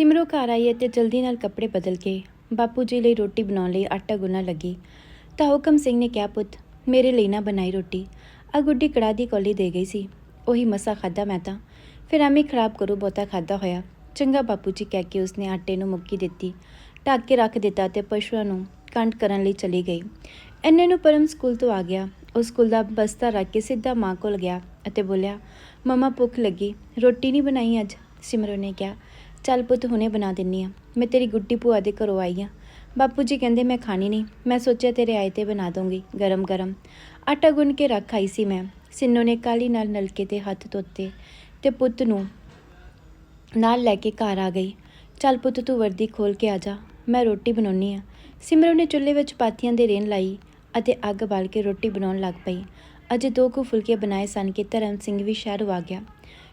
ਸਿਮਰੋ ਘਰ ਆਈ ਅਤੇ ਜਲਦੀ ਨਾਲ ਕੱਪੜੇ ਬਦਲ ਕੇ ਬਾਪੂ ਜੀ ਲਈ ਰੋਟੀ ਬਣਾਉਣ ਲਈ ਆਟਾ ਗੁੰਨਣ ਲੱਗੀ। ਤਾਂ ਹੁਕਮ ਸਿੰਘ ਨੇ ਕਿਹਾ, ਪੁੱਤ, ਮੇਰੇ ਲਈ ਨਾ ਬਣਾਈ ਰੋਟੀ। ਆ ਗੁੱਡੀ ਕੜਾਹ ਦੀ ਕੌਲੀ ਦੇ ਗਈ ਸੀ। ਉਹੀ ਮਸਾ ਖਾਦਾ ਮੈਂ ਤਾਂ। ਫਿਰ ਐਵੇਂ ਖਰਾਬ ਕਰੋ ਬਹੁਤਾ ਖਾਦਾ ਹੋਇਆ। ਚੰਗਾ ਬਾਪੂ ਜੀ ਕਹਿ ਕੇ ਉਸਨੇ ਆਟੇ ਨੂੰ ਮੁੱਕੀ ਦਿੱਤੀ। ਢੱਕ ਕੇ ਰੱਖ ਦਿੱਤਾ ਤੇ ਪਸ਼ੂਆਂ ਨੂੰ ਕੰਟ ਕਰਨ ਲਈ ਚਲੀ ਗਈ। ਇੰਨੇ ਨੂੰ ਪਰਮ ਸਕੂਲ ਤੋਂ ਆ ਗਿਆ। ਉਹ ਸਕੂਲ ਦਾ ਬਸਤਾ ਰੱਖ ਕੇ ਸਿੱਧਾ ਮਾਂ ਕੋਲ ਗਿਆ ਅਤੇ ਬੋਲਿਆ, ਮਮਾ, ਭੁੱਖ ਲੱਗੀ। ਰੋਟੀ ਨਹੀਂ ਬਣਾਈ ਅੱਜ? ਸਿਮਰੋ ਨੇ ਕਿਹਾ ਚੱਲ ਪੁੱਤ ਹੁਣੇ ਬਣਾ ਦਿੰਨੀ ਆ। ਮੈਂ ਤੇਰੀ ਗੁੱਡੀ ਭੂਆ ਦੇ ਘਰੋਂ ਆਈ ਆ। ਬਾਪੂ ਜੀ ਕਹਿੰਦੇ ਮੈਂ ਖਾਣੀ ਨਹੀਂ। ਮੈਂ ਸੋਚਿਆ ਤੇਰੇ ਆਏ ਤੇ ਬਣਾ ਦੂੰਗੀ ਗਰਮ ਗਰਮ ਆਟਾ ਗੁੰਨ ਕੇ ਰੱਖ ਆਈ ਸੀ ਮੈਂ। ਸਿੰਨੋ ਨੇ ਕਾਲੀ ਨਾਲ ਨਲਕੇ ਤੇ ਹੱਥ ਧੋਤੇ ਤੇ ਪੁੱਤ ਨੂੰ ਨਾਲ ਲੈ ਕੇ ਘਰ ਆ ਗਈ। ਚੱਲ ਪੁੱਤ ਤੂੰ ਵਰਦੀ ਖੋਲ ਕੇ ਆ ਜਾ। ਮੈਂ ਰੋਟੀ ਬਣਾਉਣੀ ਆ। ਸਿਮਰਨ ਨੇ ਚੁੱਲ੍ਹੇ ਵਿੱਚ ਪਾਥੀਆਂ ਦੇ ਰੇਨ ਲਾਈ ਅਤੇ ਅੱਗ ਬਾਲ ਕੇ ਰੋਟੀ ਬਣਾਉਣ ਲੱਗ ਪਈ। ਅਜੇ ਦੋ ਕੁ ਫੁਲਕੇ ਬਣਾਏ ਸਨ ਕਿ ਧਰਮ ਸਿੰਘ ਵੀ ਸ਼ਹਿਰ ਆ ਗਿਆ।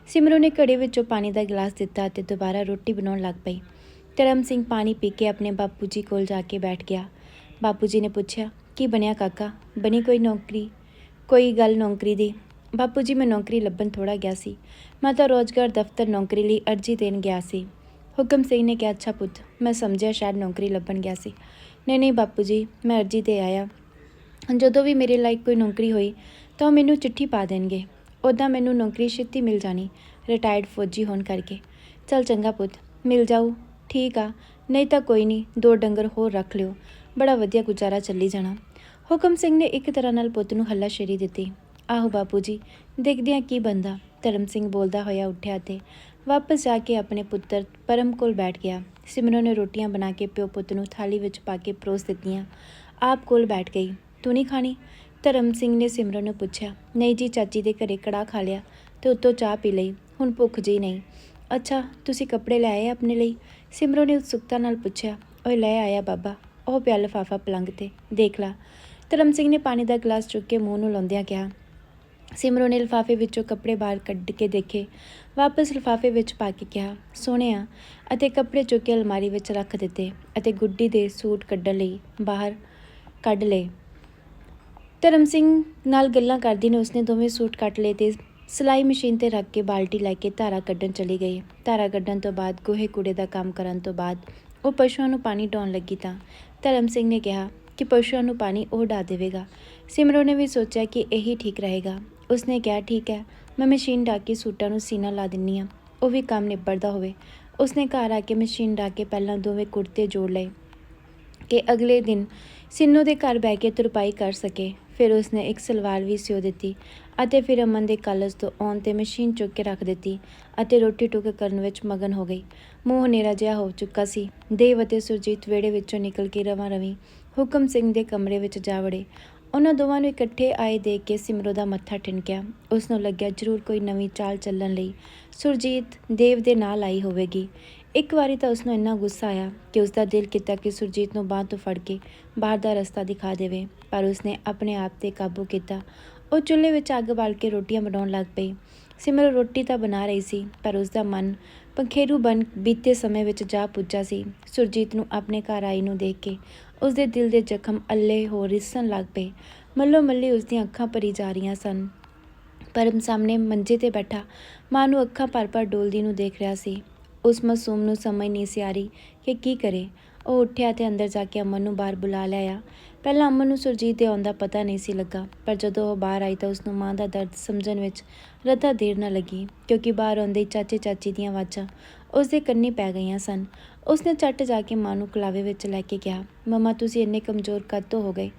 ਸਿਮਰਨ ਨੇ ਘੜੇ ਵਿੱਚੋਂ ਪਾਣੀ ਦਾ ਗਲਾਸ ਦਿੱਤਾ ਅਤੇ ਦੁਬਾਰਾ ਰੋਟੀ ਬਣਾਉਣ ਲੱਗ ਪਈ। ਧਰਮ ਸਿੰਘ ਪਾਣੀ ਪੀ ਕੇ ਆਪਣੇ ਬਾਪੂ ਜੀ ਕੋਲ ਜਾ ਕੇ ਬੈਠ ਗਿਆ। ਬਾਪੂ ਜੀ ਨੇ ਪੁੱਛਿਆ, ਕੀ ਬਣਿਆ ਕਾਕਾ? ਬਣੀ ਕੋਈ ਨੌਕਰੀ? ਕੋਈ ਗੱਲ ਨੌਕਰੀ ਦੀ? ਬਾਪੂ ਜੀ, ਮੈਂ ਨੌਕਰੀ ਲੱਭਣ ਥੋੜਾ ਗਿਆ ਸੀ। ਮੈਂ ਤਾਂ ਰੋਜ਼ਗਾਰ ਦਫ਼ਤਰ ਨੌਕਰੀ ਲਈ ਅਰਜ਼ੀ ਦੇਣ ਗਿਆ ਸੀ। ਹੁਕਮ ਸਿੰਘ ਨੇ ਕਿਹਾ, ਅੱਛਾ ਪੁੱਤ, ਮੈਂ ਸਮਝਿਆ ਸ਼ਾਇਦ ਨੌਕਰੀ ਲੱਭਣ ਗਿਆ ਸੀ। ਨਹੀਂ ਨਹੀਂ ਬਾਪੂ ਜੀ, ਮੈਂ ਅਰਜ਼ੀ ਦੇ ਆਇਆ। ਜਦੋਂ ਵੀ ਮੇਰੇ ਲਾਇਕ ਕੋਈ ਨੌਕਰੀ ਹੋਈ, ਤਾਂ ਉਹ ਮੈਨੂੰ ਚਿੱਠੀ ਪਾ ਦੇਣਗੇ। ਉਦਾਂ ਮੈਨੂੰ ਨੌਕਰੀ ਛੇਤੀ ਮਿਲ ਜਾਣੀ ਰਿਟਾਇਰਡ ਫੌਜੀ ਹੋਣ ਕਰਕੇ। ਚਲ ਚੰਗਾ ਪੁੱਤ, ਮਿਲ ਜਾਊ, ਠੀਕ ਆ, ਨਹੀਂ ਤਾਂ ਕੋਈ ਨਹੀਂ, ਦੋ ਡੰਗਰ ਹੋਰ ਰੱਖ ਲਿਓ, ਬੜਾ ਵਧੀਆ ਗੁਜ਼ਾਰਾ ਚੱਲੀ ਜਾਣਾ। ਹੁਕਮ ਸਿੰਘ ਨੇ ਇੱਕ ਤਰ੍ਹਾਂ ਨਾਲ ਪੁੱਤ ਨੂੰ ਹੱਲਾਸ਼ੇਰੀ ਦਿੱਤੀ। ਆਹੋ ਬਾਪੂ ਜੀ, ਦੇਖਦੇ ਹਾਂ ਕੀ ਬੰਦਾ ਧਰਮ ਸਿੰਘ ਬੋਲਦਾ ਹੋਇਆ ਉੱਠਿਆ ਤੇ ਵਾਪਸ ਜਾ ਕੇ ਆਪਣੇ ਪੁੱਤਰ ਪਰਮ ਕੋਲ ਬੈਠ ਗਿਆ। ਸਿਮਰਨ ਨੇ ਰੋਟੀਆਂ ਬਣਾ ਕੇ ਪਿਓ ਪੁੱਤ ਨੂੰ ਥਾਲੀ ਵਿੱਚ ਪਾ ਕੇ ਪਰੋਸ ਦਿੱਤੀਆਂ। ਆਪ ਕੋਲ ਬੈਠ ਗਈ, ਤੂੰ ਨਹੀਂ ਖਾਣੀ? ਧਰਮ ਸਿੰਘ ਨੇ ਸਿਮਰਨ ਨੂੰ ਪੁੱਛਿਆ, ਨਹੀਂ ਜੀ, ਚਾਚੀ ਦੇ ਘਰੇ ਕੜਾ ਖਾ ਲਿਆ ਤੇ ਉੱਤੋਂ ਚਾਹ ਪੀ ਲਈ, ਹੁਣ ਭੁੱਖ ਜੀ ਨਹੀਂ। ਅੱਛਾ, ਤੁਸੀਂ ਕੱਪੜੇ ਲੈ ਆਏ ਆਪਣੇ ਲਈ? ਸਿਮਰਨ ਨੇ ਉਤਸੁਕਤਾ ਨਾਲ ਪੁੱਛਿਆ, ਓਏ, ਲੈ ਆਇਆ ਬਾਬਾ, ਉਹ ਪਿਆ ਲਿਫਾਫਾ ਪਲੰਗ ਤੇ, ਦੇਖ ਲਾ। ਧਰਮ ਸਿੰਘ ਨੇ ਪਾਣੀ ਦਾ ਗਲਾਸ ਚੁੱਕ ਕੇ ਮੂੰਹ ਨੂੰ ਲਾਉਂਦਿਆਂ ਕਿਹਾ, ਸਿਮਰਨ ਨੇ ਲਿਫਾਫੇ ਵਿੱਚੋਂ ਕੱਪੜੇ ਬਾਹਰ ਕੱਢ ਕੇ ਦੇਖੇ, ਵਾਪਸ ਲਿਫਾਫੇ ਵਿੱਚ ਪਾ ਕੇ ਕਿਹਾ, ਸੋਹਣਿਆ, ਅਤੇ ਕੱਪੜੇ ਚੁੱਕ ਕੇ ਅਲਮਾਰੀ ਵਿੱਚ ਰੱਖ ਦਿੱਤੇ ਅਤੇ ਗੁੱਡੀ ਦੇ ਸੂਟ ਕੱਢਣ ਲਈ ਬਾਹਰ ਕੱਢ ਲਏ। ਧਰਮ ਸਿੰਘ ਨਾਲ ਗੱਲਾਂ ਕਰਦੀ ਨੇ, ਉਸਨੇ ਦੋਵੇਂ ਸੂਟ ਕੱਟ ਲਏ ਤੇ ਸਿਲਾਈ ਮਸ਼ੀਨ ਤੇ ਰੱਖ ਕੇ ਬਾਲਟੀ ਲੈ ਕੇ ਧਾਰਾ ਕੱਢਣ ਚਲੀ ਗਈ। ਧਾਰਾ ਕੱਢਣ ਤੋਂ ਬਾਅਦ ਗੋਹੇ ਕੂੜੇ ਦਾ ਕੰਮ ਕਰਨ ਤੋਂ ਬਾਅਦ ਉਹ ਪਸ਼ੂਆਂ ਨੂੰ ਪਾਣੀ ਡਾਉਣ ਲੱਗੀ ਤਾਂ ਧਰਮ ਸਿੰਘ ਨੇ ਕਿਹਾ ਕਿ ਪਸ਼ੂਆਂ ਨੂੰ ਪਾਣੀ ਉਹ ਡਾ ਦੇਵੇਗਾ। ਸਿਮਰੋ ਨੇ ਵੀ ਸੋਚਿਆ ਕਿ ਇਹੀ ਠੀਕ ਰਹੇਗਾ। ਉਸਨੇ ਕਿਹਾ, ਠੀਕ ਹੈ, ਮੈਂ ਮਸ਼ੀਨ ਡਾ ਕੇ ਸੂਟਾਂ ਨੂੰ ਸੀਨਾ ਲਾ ਦਿੰਨੀ ਆ। ਉਹ ਵੀ ਕੰਮ ਨਿਬੜਦਾ ਹੋਵੇ। ਉਸਨੇ ਘਰ ਆ ਕੇ ਮਸ਼ੀਨ ਡਾ ਕੇ ਪਹਿਲਾਂ ਦੋਵੇਂ ਕੁੜਤੇ ਜੋੜ ਲਏ ਕਿ ਅਗਲੇ ਦਿਨ ਸਿੰਨੂ ਦੇ ਘਰ ਬਹਿ ਕੇ ਤੁਰਪਾਈ ਕਰ ਸਕੇ। ਫਿਰ ਉਸਨੇ ਇੱਕ ਸਲਵਾਰ ਵੀ ਸਿਓ ਦਿੱਤੀ ਅਤੇ ਫਿਰ ਅਮਨ ਦੇ ਕਾਲਜ ਤੋਂ ਆਉਣ ਤੇ ਮਸ਼ੀਨ ਚੁੱਕ ਕੇ ਰੱਖ ਦਿੱਤੀ ਅਤੇ ਰੋਟੀ ਟੁੱਕ ਕਰਨ ਵਿੱਚ ਮਗਨ ਹੋ ਗਈ। ਮੂੰਹ ਹਨੇਰਾ ਜਿਹਾ ਹੋ ਚੁੱਕਾ ਸੀ। ਦੇਵ ਅਤੇ ਸੁਰਜੀਤ ਵਿਹੜੇ ਵਿੱਚੋਂ ਨਿਕਲ ਕੇ ਰਵਾਂ ਰਵੀ ਹੁਕਮ ਸਿੰਘ ਦੇ ਕਮਰੇ ਵਿੱਚ ਜਾ ਵੜੇ। ਉਹਨਾਂ ਦੋਵਾਂ ਨੂੰ ਇਕੱਠੇ ਆਏ ਦੇਖ ਕੇ ਸਿਮਰੋ ਦਾ ਮੱਥਾ ਠਿਣਕਿਆ ਉਸ ਨੂੰ ਲੱਗਿਆ ਜ਼ਰੂਰ ਕੋਈ ਨਵੀਂ ਚਾਲ ਚੱਲਣ ਲਈ। ਸੁਰਜੀਤ ਦੇਵ ਦੇ ਨਾਲ ਆਈ ਹੋਵੇਗੀ। ਇੱਕ ਵਾਰੀ ਤਾਂ ਉਸ ਨੂੰ ਇੰਨਾ ਗੁੱਸਾ ਆਇਆ ਕਿ ਉਸ ਦਾ ਦਿਲ ਕੀਤਾ ਕਿ ਸੁਰਜੀਤ ਨੂੰ ਬਾਂਹ ਤੋਂ ਫੜ ਕੇ ਬਾਹਰ ਦਾ ਰਸਤਾ ਦਿਖਾ ਦੇਵੇ, ਪਰ ਉਸਨੇ ਆਪਣੇ ਆਪ ਤੇ ਕਾਬੂ ਕੀਤਾ। ਉਹ ਚੁੱਲ੍ਹੇ ਵਿੱਚ ਅੱਗ ਬਾਲ ਕੇ ਰੋਟੀਆਂ ਬਣਾਉਣ ਲੱਗ ਪਈ। ਸਿਮਰ ਰੋਟੀ ਤਾਂ ਬਣਾ ਰਹੀ ਸੀ, ਪਰ ਉਸ ਦਾ ਮਨ ਪੰਖੇਰੂ ਬਣ ਬੀਤੇ ਸਮੇਂ ਵਿੱਚ ਜਾ ਪੁੱਜਾ ਸੀ। ਸੁਰਜੀਤ ਨੂੰ ਆਪਣੇ ਘਰ ਆਈ ਨੂੰ ਦੇਖ ਕੇ ਉਸ ਦੇ ਦਿਲ ਦੇ ਜ਼ਖਮ ਅੱਲੇ ਹੋ ਰਿਸਣ ਲੱਗ ਪਏ। ਮੱਲੋ ਮੱਲੀ ਉਸ ਦੀਆਂ ਅੱਖਾਂ ਭਰੀ ਜਾ ਰਹੀਆਂ ਸਨ। ਪਰਮ ਸਾਹਮਣੇ ਮੰਜੇ ਤੇ ਬੈਠਾ, ਮਾਂ ਨੂੰ ਅੱਖਾਂ ਭਰ-ਭਰ ਡੋਲਦੀ ਨੂੰ ਦੇਖ ਰਿਹਾ ਸੀ। ਉਸ ਮਾਸੂਮ ਨੂੰ ਸਮਝ ਨਹੀਂ ਸੀ ਆ ਰਹੀ ਕਿ ਕੀ ਕਰੇ। ਉਹ ਉੱਠਿਆ ਤੇ ਅੰਦਰ ਜਾ ਕੇ ਅਮਨ ਨੂੰ ਬਾਹਰ ਬੁਲਾ ਲਿਆ ਪਹਿਲਾਂ ਅਮਨ ਨੂੰ ਸੁਰਜੀਤ ਦੇ ਆਉਣ ਦਾ ਪਤਾ ਨਹੀਂ ਸੀ ਲੱਗਾ, ਪਰ ਜਦੋਂ ਉਹ ਬਾਹਰ ਆਈ ਤਾਂ ਉਸ ਨੂੰ ਮਾਂ ਦਾ ਦਰਦ ਸਮਝਣ ਵਿੱਚ ਰਤਾ ਦੇਰ ਨਾ ਲੱਗੀ, ਕਿਉਂਕਿ ਬਾਹਰ ਆਉਂਦੇ ਹੀ ਚਾਚੇ ਚਾਚੀ ਦੀਆਂ ਆਵਾਜ਼ਾਂ ਉਸ ਦੇ ਕੰਨੀ ਪੈ ਗਈਆਂ ਸਨ। ਉਸਨੇ ਝੱਟ ਜਾ ਕੇ ਮਾਂ ਨੂੰ ਕਲਾਵੇ ਵਿੱਚ ਲੈ ਕੇ ਕਿਹਾ, ਮਮਾ, ਤੁਸੀਂ ਇੰਨੇ ਕਮਜ਼ੋਰ ਕਦ ਤੋਂ ਹੋ ਗਏ?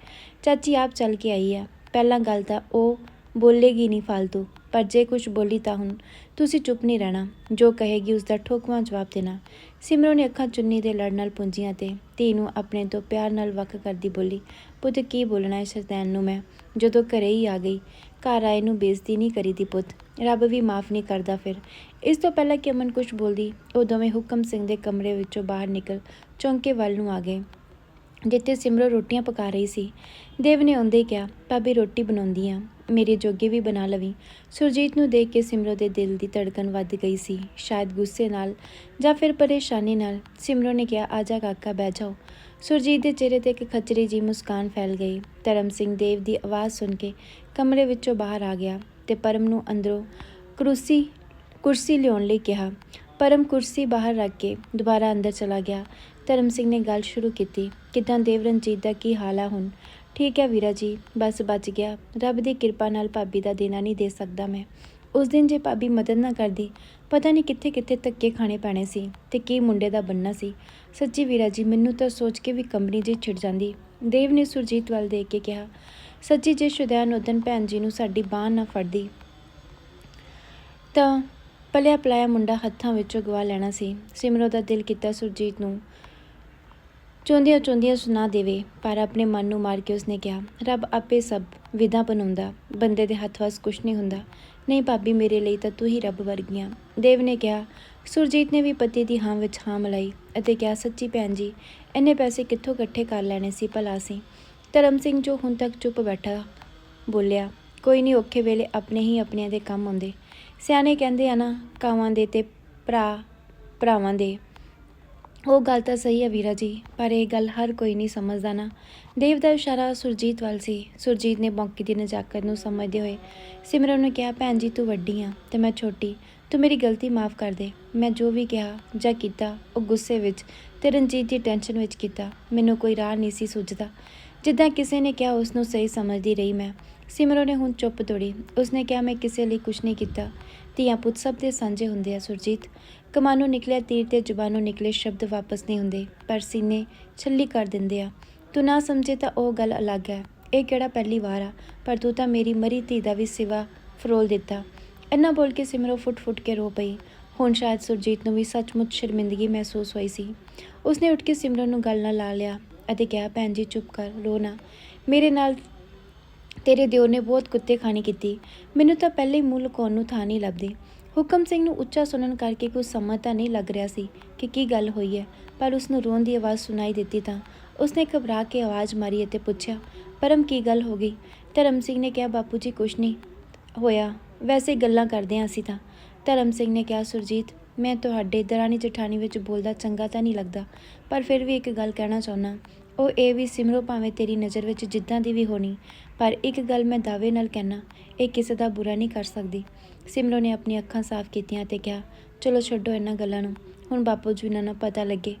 ਚਾਚੀ ਆਪ ਚੱਲ ਕੇ ਆਈ ਆ। ਪਹਿਲਾਂ ਗੱਲ ਤਾਂ ਉਹ ਬੋਲੇਗੀ ਨਹੀਂ ਫालतू ਪਰ ਜੇ ਕੁਝ ਬੋਲੀ ਤਾਂ ਹੁਣ ਤੁਸੀਂ ਚੁੱਪ ਨਹੀਂ ਰਹਿਣਾ। ਜੋ ਕਹੇਗੀ ਉਸ ਦਾ ਠੋਕਵਾਂ ਜਵਾਬ ਦੇਣਾ। ਸਿਮਰੋ ਨੇ ਅੱਖਾਂ ਚੁੰਨੀ ਦੇ ਲੜ ਨਾਲ ਪੁੰਜੀਆਂ ਤੇ ਧੀ ਨੂੰ ਆਪਣੇ ਤੋਂ ਪਿਆਰ ਨਾਲ ਵੱਖ ਕਰਦੀ ਬੋਲੀ, ਪੁੱਤ, ਕੀ ਬੋਲਣਾ ਹੈ ਸ਼ੈਤਾਨ ਨੂੰ ਮੈਂ? ਜਦੋਂ ਘਰੇ ਹੀ ਆ ਗਈ, ਘਰ ਆਏ ਨੂੰ ਬੇਇੱਜ਼ਤੀ ਨਹੀਂ ਕਰੀਦੀ ਪੁੱਤ। ਰੱਬ ਵੀ ਮਾਫ ਨਹੀਂ ਕਰਦਾ ਫਿਰ। ਇਸ ਤੋਂ ਪਹਿਲਾਂ ਕਿ ਅਮਨ ਕੁਝ ਬੋਲਦੀ, ਉਹ ਦੋਵੇਂ ਹੁਕਮ ਸਿੰਘ ਦੇ ਕਮਰੇ ਵਿੱਚੋਂ ਬਾਹਰ ਨਿਕਲ ਚੌਂਕੇ ਵੱਲ ਨੂੰ ਆ ਗਏ, ਜਿੱਥੇ ਸਿਮਰੋ ਰੋਟੀਆਂ ਪਕਾ ਰਹੀ ਸੀ। ਦੇਵ ਨੇ ਆਉਂਦੇ ਹੀ ਕਿਹਾ, ਭਾਬੀ, ਰੋਟੀ ਬਣਾਉਂਦੀ ਆ। ਮੇਰੇ ਜੋਗੇ ਵੀ ਬਣਾ ਲਵੀ। ਸੁਰਜੀਤ ਨੂੰ ਦੇਖ ਕੇ ਸਿਮਰੋ ਦੇ ਦਿਲ ਦੀ ਧੜਕਨ ਵੱਧ ਗਈ ਸੀ। ਸ਼ਾਇਦ ਗੁੱਸੇ ਨਾਲ ਜਾਂ ਫਿਰ ਪਰੇਸ਼ਾਨੀ ਨਾਲ ਸਿਮਰੋ ਨੇ ਕਿਹਾ ਆਜਾ ਕਾਕਾ, ਬਹਿ ਜਾਓ। ਸੁਰਜੀਤ ਦੇ ਚਿਹਰੇ ਤੇ ਇੱਕ ਖਚਰੀ ਜੀ ਮੁਸਕਾਨ ਫੈਲ ਗਈ। ਧਰਮ ਸਿੰਘ ਦੇਵ ਦੀ ਆਵਾਜ਼ ਸੁਣ ਕੇ ਕਮਰੇ ਵਿੱਚੋਂ ਬਾਹਰ ਆ ਗਿਆ ਤੇ ਪਰਮ ਨੂੰ ਅੰਦਰੋਂ ਕੁਰਸੀ ਕੁਰਸੀ ਲਿਆਉਣ ਲਈ ਕਿਹਾ। ਪਰਮ ਕੁਰਸੀ ਬਾਹਰ ਰੱਖ ਕੇ ਦੁਬਾਰਾ ਅੰਦਰ ਚਲਾ ਗਿਆ। ਧਰਮ ਸਿੰਘ ਨੇ ਗੱਲ ਸ਼ੁਰੂ ਕੀਤੀ, ਕਿਦਾਂ ਦੇਵਰਨਜੀਤ ਦਾ ਕੀ ਹਾਲ ਆ ਹੁਣ? ਠੀਕ ਹੈ ਵੀਰਾ ਜੀ, ਬਸ ਬਚ ਗਿਆ। ਰੱਬ ਦੀ ਕਿਰਪਾ ਨਾਲ ਭਾਬੀ ਦਾ ਦੇਣਾ ਨਹੀਂ ਦੇ ਸਕਦਾ ਮੈਂ। ਉਸ ਦਿਨ ਜੇ ਭਾਬੀ ਮਦਦ ਨਾ ਕਰਦੀ, ਪਤਾ ਨਹੀਂ ਕਿੱਥੇ ਕਿੱਥੇ ਧੱਕੇ ਖਾਣੇ ਪੈਣੇ ਸੀ ਤੇ ਕੀ ਮੁੰਡੇ ਦਾ ਬੰਨਾ ਸੀ। ਸੱਚੀ ਵੀਰਾ ਜੀ, ਮੈਨੂੰ ਤਾਂ ਸੋਚ ਕੇ ਵੀ ਕੰਬਣੀ ਜੀ ਛਿੜ ਜਾਂਦੀ। ਦੇਵ ਨੇ ਸੁਰਜੀਤ ਵੱਲ ਦੇਖ ਕੇ ਕਿਹਾ, ਸੱਚੀ ਜੇ ਸ਼ੁਦੈਨ ਉਦਨ ਭੈਣ ਜੀ ਨੂੰ ਸਾਡੀ ਬਾਹ ਨਾ ਫੜਦੀ, ਤਾਂ ਪਲਿਆ ਪਲਾਇਆ ਮੁੰਡਾ ਹੱਥਾਂ ਵਿੱਚੋਂ ਗਵਾ ਲੈਣਾ ਸੀ। ਸਿਮਰੋ ਦਾ ਦਿਲ ਕੀਤਾ ਸੁਰਜੀਤ ਨੂੰ ਚੋਂਦੀਆਂ ਚੋਂਦੀਆਂ ਸੁਣਾ ਦੇਵੇ, ਪਰ ਆਪਣੇ ਮਨ ਨੂੰ ਮਾਰ ਕੇ ਉਸਨੇ ਕਿਹਾ, ਰੱਬ ਆਪੇ ਸਭ ਵਿਧਾ ਬਣਾਉਂਦਾ, ਬੰਦੇ ਦੇ ਹੱਥ ਵਸ ਕੁਛ ਨਹੀਂ ਹੁੰਦਾ। ਨਹੀਂ ਭਾਬੀ, ਮੇਰੇ ਲਈ ਤਾਂ ਤੂੰ ਹੀ ਰੱਬ ਵਰਗੀਆਂ। ਦੇਵ ਨੇ ਕਿਹਾ, ਸੁਰਜੀਤ ਨੇ ਵੀ ਪਤੀ ਦੀ ਹਾਂ ਵਿੱਚ ਹਾਂ ਮਲਾਈ ਅਤੇ ਕਿਹਾ, ਸੱਚੀ ਭੈਣ ਜੀ, ਇੰਨੇ ਪੈਸੇ ਕਿੱਥੋਂ ਇਕੱਠੇ ਕਰ ਲੈਣੇ ਸੀ ਭਲਾ ਸੀ ਧਰਮ ਸਿੰਘ ਜੋ ਹੁਣ ਤੱਕ ਚੁੱਪ ਬੈਠਾ ਬੋਲਿਆ, ਕੋਈ ਨਹੀਂ, ਔਖੇ ਵੇਲੇ ਆਪਣੇ ਹੀ ਆਪਣਿਆਂ ਦੇ ਕੰਮ ਆਉਂਦੇ। ਸਿਆਣੇ ਕਹਿੰਦੇ ਆ ਨਾ, ਕਾਵਾਂ ਦੇ ਤੇ ਭਰਾ, ਭਰਾਵਾਂ ਦੇ। ਉਹ ਗੱਲ ਤਾਂ ਸਹੀ ਹੈ ਵੀਰਾ ਜੀ, ਪਰ ਇਹ ਗੱਲ ਹਰ ਕੋਈ ਨਹੀਂ ਸਮਝਦਾ ਨਾ। ਦੇਵ ਦਾ ਇਸ਼ਾਰਾ ਸੁਰਜੀਤ ਵੱਲ ਸੀ। ਸੁਰਜੀਤ ਨੇ ਮੌਕੇ ਦੀ ਨਜ਼ਾਕਤ ਨੂੰ ਸਮਝਦੇ ਹੋਏ ਸਿਮਰਨ ਨੂੰ ਕਿਹਾ, ਭੈਣ ਜੀ, ਤੂੰ ਵੱਡੀ ਆ ਤੇ ਮੈਂ ਛੋਟੀ। ਤੂੰ ਮੇਰੀ ਗਲਤੀ ਮਾਫ ਕਰ ਦੇ। ਮੈਂ ਜੋ ਵੀ ਕਿਹਾ ਜਾਂ ਕੀਤਾ, ਉਹ ਗੁੱਸੇ ਵਿੱਚ ਤੇ ਰਣਜੀਤ ਦੀ ਟੈਨਸ਼ਨ ਵਿੱਚ ਕੀਤਾ। ਮੈਨੂੰ ਕੋਈ ਰਾਹ ਨਹੀਂ ਸੀ ਸੁੱਝਦਾ। ਜਿੱਦਾਂ ਕਿਸੇ ਨੇ ਕਿਹਾ, ਉਸ ਨੂੰ ਸਹੀ ਸਮਝਦੀ ਰਹੀ ਮੈਂ। ਸਿਮਰੋ ਨੇ ਹੁਣ ਚੁੱਪ ਤੋੜੀ। ਉਸਨੇ ਕਿਹਾ, ਮੈਂ ਕਿਸੇ ਲਈ ਕੁਝ ਨਹੀਂ ਕੀਤਾ। ਧੀਆਂ ਪੁੱਤ ਸਭ ਦੇ ਸਾਂਝੇ ਹੁੰਦੇ ਆ, ਸੁਰਜੀਤ। ਕਮਾਨੋਂ ਨਿਕਲਿਆ ਤੀਰ ਤੇ ਜ਼ੁਬਾਨੋਂ ਨਿਕਲੇ ਸ਼ਬਦ ਵਾਪਸ ਨਹੀਂ ਹੁੰਦੇ, ਪਰ ਸੀਨੇ ਛੱਲੀ ਕਰ ਦਿੰਦੇ ਆ। ਤੂੰ ਨਾ ਸਮਝੇ ਤਾਂ ਉਹ ਗੱਲ ਅਲੱਗ ਹੈ। ਇਹ ਕਿਹੜਾ ਪਹਿਲੀ ਵਾਰ ਆ? ਪਰ ਤੂੰ ਤਾਂ ਮੇਰੀ ਮਰੀ ਧੀ ਦਾ ਵੀ ਸਿਵਾ ਫਰੋਲ ਦਿੱਤਾ। ਇੰਨਾ ਬੋਲ ਕੇ ਸਿਮਰੋ ਫੁੱਟ-ਫੁੱਟ ਕੇ ਰੋ ਪਈ। ਹੁਣ ਸ਼ਾਇਦ ਸੁਰਜੀਤ ਨੂੰ ਵੀ ਸੱਚਮੁੱਚ ਸ਼ਰਮਿੰਦਗੀ ਮਹਿਸੂਸ ਹੋਈ ਸੀ। ਉਸਨੇ ਉੱਠ ਕੇ ਸਿਮਰਨ ਨੂੰ ਗੱਲ ਨਾਲ ਲਾ ਲਿਆ ਅਤੇ ਕਿਹਾ, ਭੈਣ ਜੀ, ਚੁੱਪ ਕਰ, ਰੋ ਨਾ। ਮੇਰੇ ਨਾਲ ਤੇਰੇ ਦਿਓਰ ਨੇ ਬਹੁਤ ਕੁੱਤੇ ਖਾਣੀ ਕੀਤੀ। ਮੈਨੂੰ ਤਾਂ ਪਹਿਲੇ ਮੂੰਹ ਲੁਕਾਉਣ ਨੂੰ ਥਾਂ ਨਹੀਂ ਲੱਭਦੀ। ਹੁਕਮ ਸਿੰਘ ਨੂੰ ਉੱਚਾ ਸੁਣਨ ਕਰਕੇ ਕੁਝ ਸਮਝ ਤਾਂ ਨਹੀਂ ਲੱਗ ਰਿਹਾ ਸੀ ਕਿ ਕੀ ਗੱਲ ਹੋਈ ਹੈ, ਪਰ ਉਸ ਨੂੰ ਰੋਣ ਦੀ ਆਵਾਜ਼ ਸੁਣਾਈ ਦਿੱਤੀ ਤਾਂ ਉਸਨੇ ਘਬਰਾ ਕੇ ਆਵਾਜ਼ ਮਾਰੀ ਅਤੇ ਪੁੱਛਿਆ, ਪਰਮ ਕੀ ਗੱਲ ਹੋ ਗਈ? ਧਰਮ ਸਿੰਘ ਨੇ ਕਿਹਾ, ਬਾਪੂ ਜੀ, ਕੁਛ ਨਹੀਂ ਹੋਇਆ। ਵੈਸੇ ਗੱਲਾਂ ਕਰਦੇ ਹਾਂ ਅਸੀਂ ਤਾਂ। ਧਰਮ ਸਿੰਘ ਨੇ ਕਿਹਾ, ਸੁਰਜੀਤ, ਮੈਂ ਤੁਹਾਡੇ ਦਰਾਣੀ ਜਠਾਣੀ ਵਿੱਚ ਬੋਲਦਾ ਚੰਗਾ ਤਾਂ ਨਹੀਂ ਲੱਗਦਾ, ਪਰ ਫਿਰ ਵੀ ਇੱਕ ਗੱਲ ਕਹਿਣਾ ਚਾਹੁੰਦਾ। ਉਹ ਇਹ ਵੀ ਸਿਮਰੋ ਭਾਵੇਂ ਤੇਰੀ ਨਜ਼ਰ ਵਿੱਚ ਜਿੱਦਾਂ ਦੀ ਵੀ ਹੋਣੀ ਪਰ ਇੱਕ ਗੱਲ ਮੈਂ ਦਾਅਵੇ ਨਾਲ ਕਹਿਣਾ, ਇਹ ਕਿਸੇ ਦਾ ਬੁਰਾ ਨਹੀਂ ਕਰ ਸਕਦੀ। ਸਿਮਰੋ ਨੇ ਆਪਣੀਆਂ ਅੱਖਾਂ ਸਾਫ਼ ਕੀਤੀਆਂ ਤੇ ਕਿਹਾ, ਚਲੋ ਛੱਡੋ ਇਹਨਾਂ ਗੱਲਾਂ ਨੂੰ। ਹੁਣ ਬਾਪੂ ਜੀ ਨੂੰ ਨਾ ਪਤਾ ਲੱਗੇ।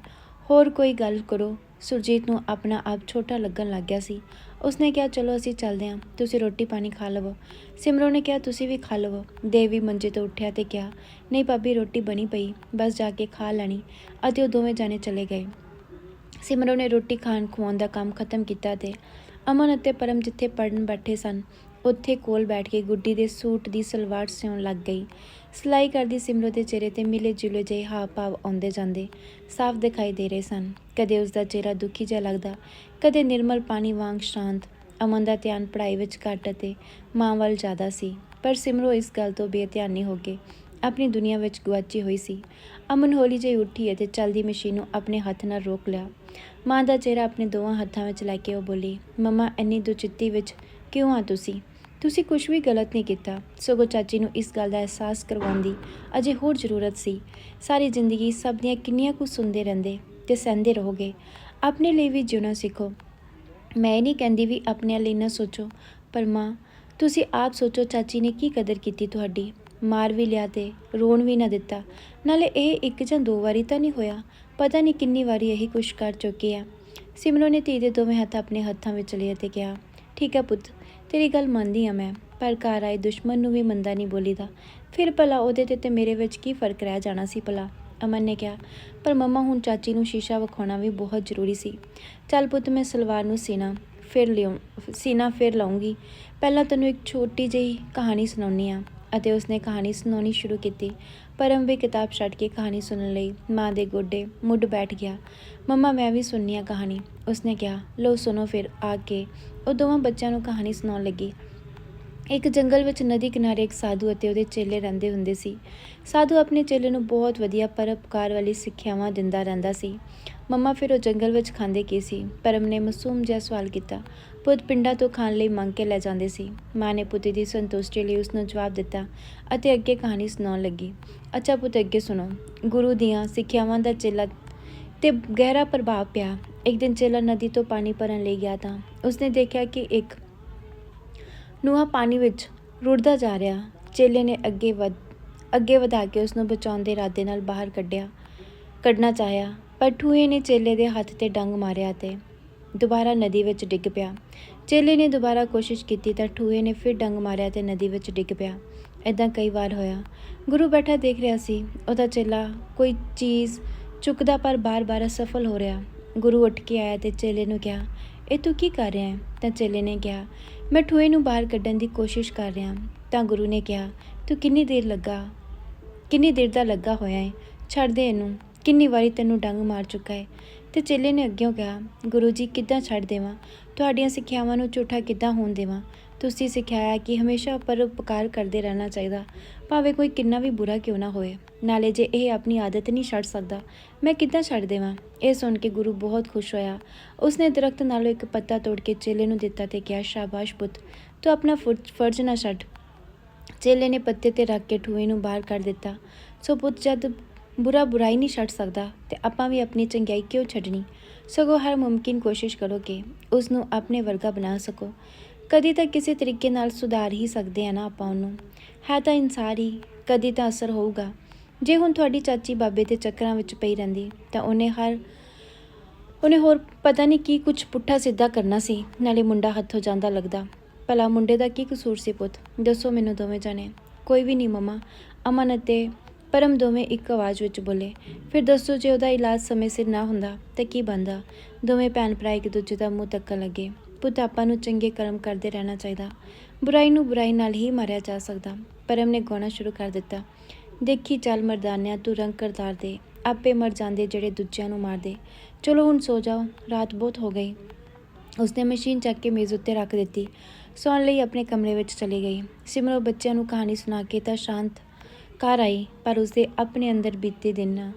ਹੋਰ ਕੋਈ ਗੱਲ ਕਰੋ। ਸੁਰਜੀਤ ਨੂੰ ਆਪਣਾ ਆਪ ਛੋਟਾ ਲੱਗਣ ਲੱਗ ਗਿਆ ਸੀ। ਉਸਨੇ ਕਿਹਾ, ਚਲੋ ਅਸੀਂ ਚੱਲਦੇ ਹਾਂ। ਤੁਸੀਂ ਰੋਟੀ ਪਾਣੀ ਖਾ ਲਵੋ। ਸਿਮਰੋ ਨੇ ਕਿਹਾ, ਤੁਸੀਂ ਵੀ ਖਾ ਲਵੋ। ਦੇਵੀ ਮੰਜੇ ਤੋਂ ਉੱਠਿਆ ਤੇ ਕਿਹਾ, ਨਹੀਂ ਭਾਬੀ, ਰੋਟੀ ਬਣੀ ਪਈ। ਬਸ ਜਾ ਕੇ ਖਾ ਲੈਣੀ। ਅਤੇ ਉਹ ਦੋਵੇਂ ਜਾਣੇ ਚਲੇ ਗਏ। ਸਿਮਰੋ ਨੇ ਰੋਟੀ ਖਾਣ ਖਵਾਉਣ ਦਾ ਕੰਮ ਖਤਮ ਕੀਤਾ ਤੇ ਅਮਨ ਅਤੇ ਪਰਮ ਜਿੱਥੇ ਪੜਨ ਬੈਠੇ ਸਨ, ਉੱਥੇ ਕੋਲ ਬੈਠ ਕੇ ਗੁੱਡੀ ਦੇ ਸੂਟ ਦੀ ਸਲਵਾਰ ਸਿਉਣ ਲੱਗ ਗਈ। ਸਿਲਾਈ ਕਰਦੀ ਸਿਮਰੋ ਦੇ ਚਿਹਰੇ ਤੇ ਮਿਲੇ ਜੁਲੇ ਜਿਹੇ ਹਾਵ ਭਾਵ ਆਉਂਦੇ ਜਾਂਦੇ ਸਾਫ਼ ਦਿਖਾਈ ਦੇ ਰਹੇ ਸਨ। ਕਦੇ ਉਸ ਦਾ ਚਿਹਰਾ ਦੁਖੀ ਜਿਹਾ ਲੱਗਦਾ, ਕਦੇ ਨਿਰਮਲ ਪਾਣੀ ਵਾਂਗ ਸ਼ਾਂਤ। ਅਮਨ ਦਾ ਧਿਆਨ ਪੜ੍ਹਾਈ ਵਿੱਚ ਘੱਟ ਅਤੇ ਮਾਂ ਵੱਲ ਜ਼ਿਆਦਾ ਸੀ, ਪਰ ਸਿਮਰੋ ਇਸ ਗੱਲ ਤੋਂ ਬੇਧਿਆਨੀ ਹੋ ਕੇ ਆਪਣੀ ਦੁਨੀਆ ਵਿੱਚ ਗੁਆਚੀ ਹੋਈ ਸੀ। ਅਮਨ ਹੌਲੀ ਜਿਹੀ ਉੱਠੀ ਅਤੇ ਚੱਲਦੀ ਮਸ਼ੀਨ ਨੂੰ ਆਪਣੇ ਹੱਥ ਨਾਲ ਰੋਕ ਲਿਆ। ਮਾਂ ਦਾ ਚਿਹਰਾ ਆਪਣੇ ਦੋਵਾਂ ਹੱਥਾਂ ਵਿੱਚ ਲੈ ਕੇ ਉਹ ਬੋਲੀ, ਮਮਾ, ਇੰਨੀ ਦੁਚਿੱਤੀ ਵਿੱਚ ਕਿਉਂ ਆ ਤੁਸੀਂ? ਤੁਸੀਂ ਕੁਝ ਵੀ ਗਲਤ ਨਹੀਂ ਕੀਤਾ। ਸਗੋਂ ਚਾਚੀ ਨੂੰ ਇਸ ਗੱਲ ਦਾ ਅਹਿਸਾਸ ਕਰਵਾਉਣ ਦੀ ਅਜੇ ਹੋਰ ਜ਼ਰੂਰਤ ਸੀ। ਸਾਰੀ ਜ਼ਿੰਦਗੀ ਸਭ ਦੀਆਂ ਕਿੰਨੀਆਂ ਕੁ ਸੁਣਦੇ ਰਹਿੰਦੇ ਤੇ ਸਹਿੰਦੇ ਰਹੋਗੇ। ਆਪਣੇ ਲਈ ਵੀ ਜਿਉਣਾ ਸਿੱਖੋ। ਮੈਂ ਇਹ ਨਹੀਂ ਕਹਿੰਦੀ ਵੀ ਆਪਣੇ ਲਈ ਨਾ ਸੋਚੋ, ਪਰ ਮਾਂ, ਤੁਸੀਂ ਆਪ ਸੋਚੋ ਚਾਚੀ ਨੇ ਕੀ ਕਦਰ ਕੀਤੀ ਤੁਹਾਡੀ। ਮਾਰ ਵੀ ਲਿਆ ਤੇ ਰੋਣ ਵੀ ਨਾ ਦਿੱਤਾ। ਨਾਲੇ ਇਹ ਇੱਕ ਜਾਂ ਦੋ ਵਾਰੀ ਤਾਂ ਨਹੀਂ ਹੋਇਆ ਪਤਾ ਨਹੀਂ ਕਿੰਨੀ ਵਾਰੀ ਇਹੀ ਕੁਛ ਕਰ ਚੁੱਕੀ ਆ। ਸਿਮਰੋ ਨੇ ਧੀ ਦੇ ਦੋਵੇਂ ਹੱਥ ਆਪਣੇ ਹੱਥਾਂ ਵਿੱਚ ਲਏ ਤੇ ਕਿਹਾ, ਠੀਕ ਹੈ ਪੁੱਤ, ਤੇਰੀ ਗੱਲ ਮੰਨਦੀ ਆ ਮੈਂ, ਪਰ ਘਰ ਆਏ ਦੁਸ਼ਮਣ ਨੂੰ ਵੀ ਮੰਦਾ ਨਹੀਂ ਬੋਲੀਦਾ। ਫਿਰ ਭਲਾ ਉਹਦੇ ਤੇ ਤੇ ਮੇਰੇ ਵਿੱਚ ਕੀ ਫ਼ਰਕ ਰਹਿ ਜਾਣਾ ਸੀ ਭਲਾ? ਅਮਨ ਨੇ ਕਿਹਾ, ਪਰ ਮੰਮਾ ਹੁਣ ਚਾਚੀ ਨੂੰ ਸ਼ੀਸ਼ਾ ਵਿਖਾਉਣਾ ਵੀ ਬਹੁਤ ਜ਼ਰੂਰੀ ਸੀ। ਚੱਲ ਪੁੱਤ ਮੈਂ ਸਲਵਾਰ ਨੂੰ ਸੀਨਾ ਫਿਰ ਲਿਓ ਸੀਨਾ ਫਿਰ ਲਾਉਂਗੀ। ਪਹਿਲਾਂ ਤੈਨੂੰ ਇੱਕ ਛੋਟੀ ਜਿਹੀ ਕਹਾਣੀ ਸੁਣਾਉਣੀ ਆ, ਅਤੇ ਉਸਨੇ ਕਹਾਣੀ ਸੁਣਾਉਣੀ ਸ਼ੁਰੂ ਕੀਤੀ। ਪਰਮ ਵੀ ਕਿਤਾਬ ਛੱਡ ਕੇ ਕਹਾਣੀ ਸੁਣਨ ਲਈ ਮਾਂ ਦੇ ਗੋਡੇ ਮੁੱਢ ਬੈਠ ਗਿਆ। ਮੰਮਾ, ਮੈਂ ਵੀ ਸੁਣਨੀ ਆ ਕਹਾਣੀ। ਉਸਨੇ ਕਿਹਾ। ਲੋ ਸੁਣੋ ਫਿਰ ਆ ਕੇ। ਉਹ ਦੋਵਾਂ ਬੱਚਿਆਂ ਨੂੰ ਕਹਾਣੀ ਸੁਣਾਉਣ ਲੱਗੀ। ਇੱਕ ਜੰਗਲ ਵਿੱਚ ਨਦੀ ਕਿਨਾਰੇ ਇੱਕ ਸਾਧੂ ਅਤੇ ਉਹਦੇ ਚੇਲੇ ਰਹਿੰਦੇ ਹੁੰਦੇ ਸੀ। ਸਾਧੂ ਆਪਣੇ ਚੇਲੇ ਨੂੰ ਬਹੁਤ ਵਧੀਆ ਪਰਉਪਕਾਰ ਵਾਲੀ ਸਿੱਖਿਆਵਾਂ ਦਿੰਦਾ ਰਹਿੰਦਾ ਸੀ। ਮੰਮਾ, ਫਿਰ ਉਹ ਜੰਗਲ ਵਿੱਚ ਖਾਂਦੇ ਕੀ ਸੀ? ਪਰਮ ਨੇ ਮਾਸੂਮ ਜਿਹਾ ਸਵਾਲ ਕੀਤਾ। ਪੁੱਤ ਪਿੰਡਾਂ ਤੋਂ ਖਾਣ ਲਈ ਮੰਗ ਕੇ ਲੈ ਜਾਂਦੇ ਸੀ। ਮਾਂ ਨੇ ਪੁੱਤ ਦੀ ਸੰਤੁਸ਼ਟੀ ਲਈ ਉਸ ਨੂੰ ਜਵਾਬ ਦਿੱਤਾ ਅਤੇ ਅੱਗੇ ਕਹਾਣੀ ਸੁਣਾਉਣ ਲੱਗੀ। ਅੱਛਾ ਪੁੱਤ, ਅੱਗੇ ਸੁਣੋ। ਗੁਰੂ ਦੀਆਂ ਸਿੱਖਿਆਵਾਂ ਦਾ ਚੇਲਾ ਤੇ ਗਹਿਰਾ ਪ੍ਰਭਾਵ ਪਿਆ। ਇੱਕ ਦਿਨ ਚੇਲਾ ਨਦੀ ਤੋਂ ਪਾਣੀ ਭਰਨ ਲਈ ਗਿਆ ਤਾਂ ਉਸਨੇ ਦੇਖਿਆ ਕਿ ਇੱਕ ਨੂਹਾ ਪਾਣੀ ਵਿੱਚ ਰੁੜਦਾ ਜਾ ਰਿਹਾ। ਚੇਲੇ ਨੇ ਅੱਗੇ ਵਧ, ਅੱਗੇ ਵਧਾ ਕੇ ਉਸ ਨੂੰ ਬਚਾਉਣ ਦੇ ਇਰਾਦੇ ਨਾਲ ਬਾਹਰ ਕੱਢਿਆ, ਕੱਢਣਾ ਚਾਹਿਆ, ਪਰ ਠੂਏ ਨੇ ਚੇਲੇ ਦੇ ਹੱਥ ਤੇ ਡੰਗ ਮਾਰਿਆ ਤੇ ਦੁਬਾਰਾ ਨਦੀ ਵਿੱਚ ਡਿੱਗ ਪਿਆ। ਚੇਲੇ ਨੇ ਦੁਬਾਰਾ ਕੋਸ਼ਿਸ਼ ਕੀਤੀ ਤਾਂ ਠੂਏ ਨੇ ਫਿਰ ਡੰਗ ਮਾਰਿਆ ਤੇ ਨਦੀ ਵਿੱਚ ਡਿੱਗ ਪਿਆ। ਇਦਾਂ ਕਈ ਵਾਰ ਹੋਇਆ। ਗੁਰੂ ਬੈਠਾ ਦੇਖ ਰਿਹਾ ਸੀ। ਉਹਦਾ ਚੇਲਾ ਕੋਈ ਚੀਜ਼ ਚੁੱਕਦਾ ਪਰ ਬਾਰ-ਬਾਰ ਅਸਫਲ ਹੋ ਰਿਹਾ। ਗੁਰੂ ਉੱਠ ਕੇ ਆਇਆ ਤੇ ਚੇਲੇ ਨੂੰ ਕਿਹਾ, ਇਹ ਤੂੰ ਕੀ ਕਰ ਰਿਹਾ ਹੈ? ਤਾਂ ਚੇਲੇ ਨੇ ਕਿਹਾ, ਮੈਂ ਠੂਏ ਨੂੰ ਬਾਹਰ ਕੱਢਣ ਦੀ ਕੋਸ਼ਿਸ਼ ਕਰ ਰਿਹਾ ਤਾਂ ਗੁਰੂ ਨੇ ਕਿਹਾ, ਤੂੰ ਕਿੰਨੀ ਦੇਰ ਲੱਗਾ, ਕਿੰਨੀ ਦੇਰ ਦਾ ਲੱਗਾ ਹੋਇਆ ਹੈ ਛੱਡ ਦੇ ਇਹਨੂੰ। ਕਿੰਨੀ ਵਾਰੀ ਤੈਨੂੰ ਡੰਗ ਮਾਰ ਚੁੱਕਾ ਹੈ ਤੇ ਚੇਲੇ ਨੇ ਅੱਗਿਓਂ ਕਿਹਾ, ਗੁਰੂ ਜੀ, ਕਿੱਦਾਂ ਛੱਡ ਦੇਵਾਂ? ਤੁਹਾਡੀਆਂ ਸਿੱਖਿਆਵਾਂ ਨੂੰ ਝੂਠਾ ਕਿੱਦਾਂ ਹੋਣ ਦੇਵਾਂ? ਤੁਸੀਂ ਸਿਖਾਇਆ ਕਿ ਹਮੇਸ਼ਾ ਪਰਉਪਕਾਰ ਕਰਦੇ ਰਹਿਣਾ ਚਾਹੀਦਾ। ਭਾਵੇਂ ਕੋਈ ਕਿੰਨਾ ਵੀ ਬੁਰਾ ਕਿਉਂ ਨਾ ਹੋਏ, ਨਾਲੇ ਜੇ ਇਹ ਆਪਣੀ ਆਦਤ ਨਹੀਂ ਛੱਡ ਸਕਦਾ, ਮੈਂ ਕਿੱਦਾਂ ਛੱਡ ਦੇਵਾਂ? ਇਹ ਸੁਣ ਕੇ ਗੁਰੂ ਬਹੁਤ ਖੁਸ਼ ਹੋਇਆ। ਉਸਨੇ ਦਰਖਤ ਨਾਲੋਂ ਇੱਕ ਪੱਤਾ ਤੋੜ ਕੇ ਚੇਲੇ ਨੂੰ ਦਿੱਤਾ ਤੇ ਕਿਹਾ, ਸ਼ਾਬਾਸ਼ ਪੁੱਤ, ਤੂੰ ਆਪਣਾ ਫੁਰ- ਫਰਜ਼ ਨਾ ਛੱਡ। ਚੇਲੇ ਨੇ ਪੱਤੇ ਤੇ ਰੱਖ ਕੇ ਠੂਏ ਨੂੰ ਬਾਹਰ ਕੱਢ ਦਿੱਤਾ। ਸੋ ਪੁੱਤ, ਜਦ ਬੁਰਾ ਬੁਰਾਈ ਨਹੀਂ ਛੱਡ ਸਕਦਾ ਤੇ ਆਪਾਂ ਵੀ ਆਪਣੀ ਚੰਗਿਆਈ ਕਿਉਂ ਛੱਡਣੀ? ਸਗੋਂ ਹਰ ਮੁਮਕਿਨ ਕੋਸ਼ਿਸ਼ ਕਰੋ ਕਿ ਉਸ ਨੂੰ ਆਪਣੇ ਵਰਗਾ ਬਣਾ ਸਕੋ। ਕਦੀ ਤਾਂ ਕਿਸੇ ਤਰੀਕੇ ਨਾਲ ਸੁਧਾਰ ਹੀ ਸਕਦੇ ਆ ਨਾ ਆਪਾਂ ਉਹਨੂੰ। ਹੈ ਤਾਂ ਇਨਸਾਨ ਹੀ, ਕਦੀ ਤਾਂ ਅਸਰ ਹੋਊਗਾ। ਜੇ ਹੁਣ ਤੁਹਾਡੀ ਚਾਚੀ ਬਾਬੇ ਦੇ ਚੱਕਰਾਂ ਵਿੱਚ ਪਈ ਰਹਿੰਦੀ, ਤਾਂ ਉਹਨੇ ਹਰ, ਉਹਨੇ ਹੋਰ ਪਤਾ ਨਹੀਂ ਕੀ ਕੁਝ ਪੁੱਠਾ ਸਿੱਧਾ ਕਰਨਾ ਸੀ, ਨਾਲੇ ਮੁੰਡਾ ਹੱਥੋਂ ਜਾਂਦਾ ਲੱਗਦਾ। ਭਲਾ ਮੁੰਡੇ ਦਾ ਕੀ ਕਸੂਰ ਸੀ ਪੁੱਤ? ਦੱਸੋ ਮੈਨੂੰ ਦੋਵੇਂ ਜਾਣੇ। ਕੋਈ ਵੀ ਨਹੀਂ ਮਮਾ। ਅਮਨ ਅਤੇ ਪਰਮ ਦੋਵੇਂ ਇੱਕ ਆਵਾਜ਼ ਵਿੱਚ ਬੋਲੇ, ਫਿਰ ਦੱਸੋ ਜੇ ਉਹਦਾ ਇਲਾਜ ਸਮੇਂ ਸਿਰ ਨਾ ਹੁੰਦਾ, ਤਾਂ ਕੀ ਬੰਦਾ ਦੋਵੇਂ ਭੈਣ ਭਰਾ ਇੱਕ ਦੂਜੇ ਦਾ ਮੂੰਹ ਤੱਕਣ ਲੱਗੇ। ਪੁੱਤ, ਆਪਾਂ ਨੂੰ ਚੰਗੇ ਕਰਮ ਕਰਦੇ ਰਹਿਣਾ ਚਾਹੀਦਾ। ਬੁਰਾਈ ਨੂੰ ਬੁਰਾਈ ਨਾਲ ਹੀ ਮਾਰਿਆ ਜਾ ਸਕਦਾ। ਪਰਮ ਨੇ ਗਾਉਣਾ ਸ਼ੁਰੂ ਕਰ ਦਿੱਤਾ। ਦੇਖੀ ਚੱਲ ਮਰਦਾਨਿਆਂ, ਤੂੰ ਰੰਗ ਕਰਤਾਰ ਦੇ। ਆਪੇ ਮਰ ਜਾਂਦੇ ਜਿਹੜੇ ਦੂਜਿਆਂ ਨੂੰ ਮਾਰਦੇ। ਚਲੋ ਹੁਣ ਸੋ ਜਾਓ, ਰਾਤ ਬਹੁਤ ਹੋ ਗਈ। ਉਸਨੇ ਮਸ਼ੀਨ ਚੱਕ ਕੇ ਮੇਜ਼ ਉੱਤੇ ਰੱਖ ਦਿੱਤੀ। ਸੌਣ ਲਈ ਆਪਣੇ ਕਮਰੇ ਵਿੱਚ ਚਲੀ ਗਈ। ਸਿਮਰੋ ਬੱਚਿਆਂ ਨੂੰ ਕਹਾਣੀ ਸੁਣਾ ਕੇ ਤਾਂ ਸ਼ਾਂਤ ਘਰ ਆਈ, ਪਰ ਉਸਦੇ ਆਪਣੇ ਅੰਦਰ ਬੀਤੇ ਦਿਨਾਂ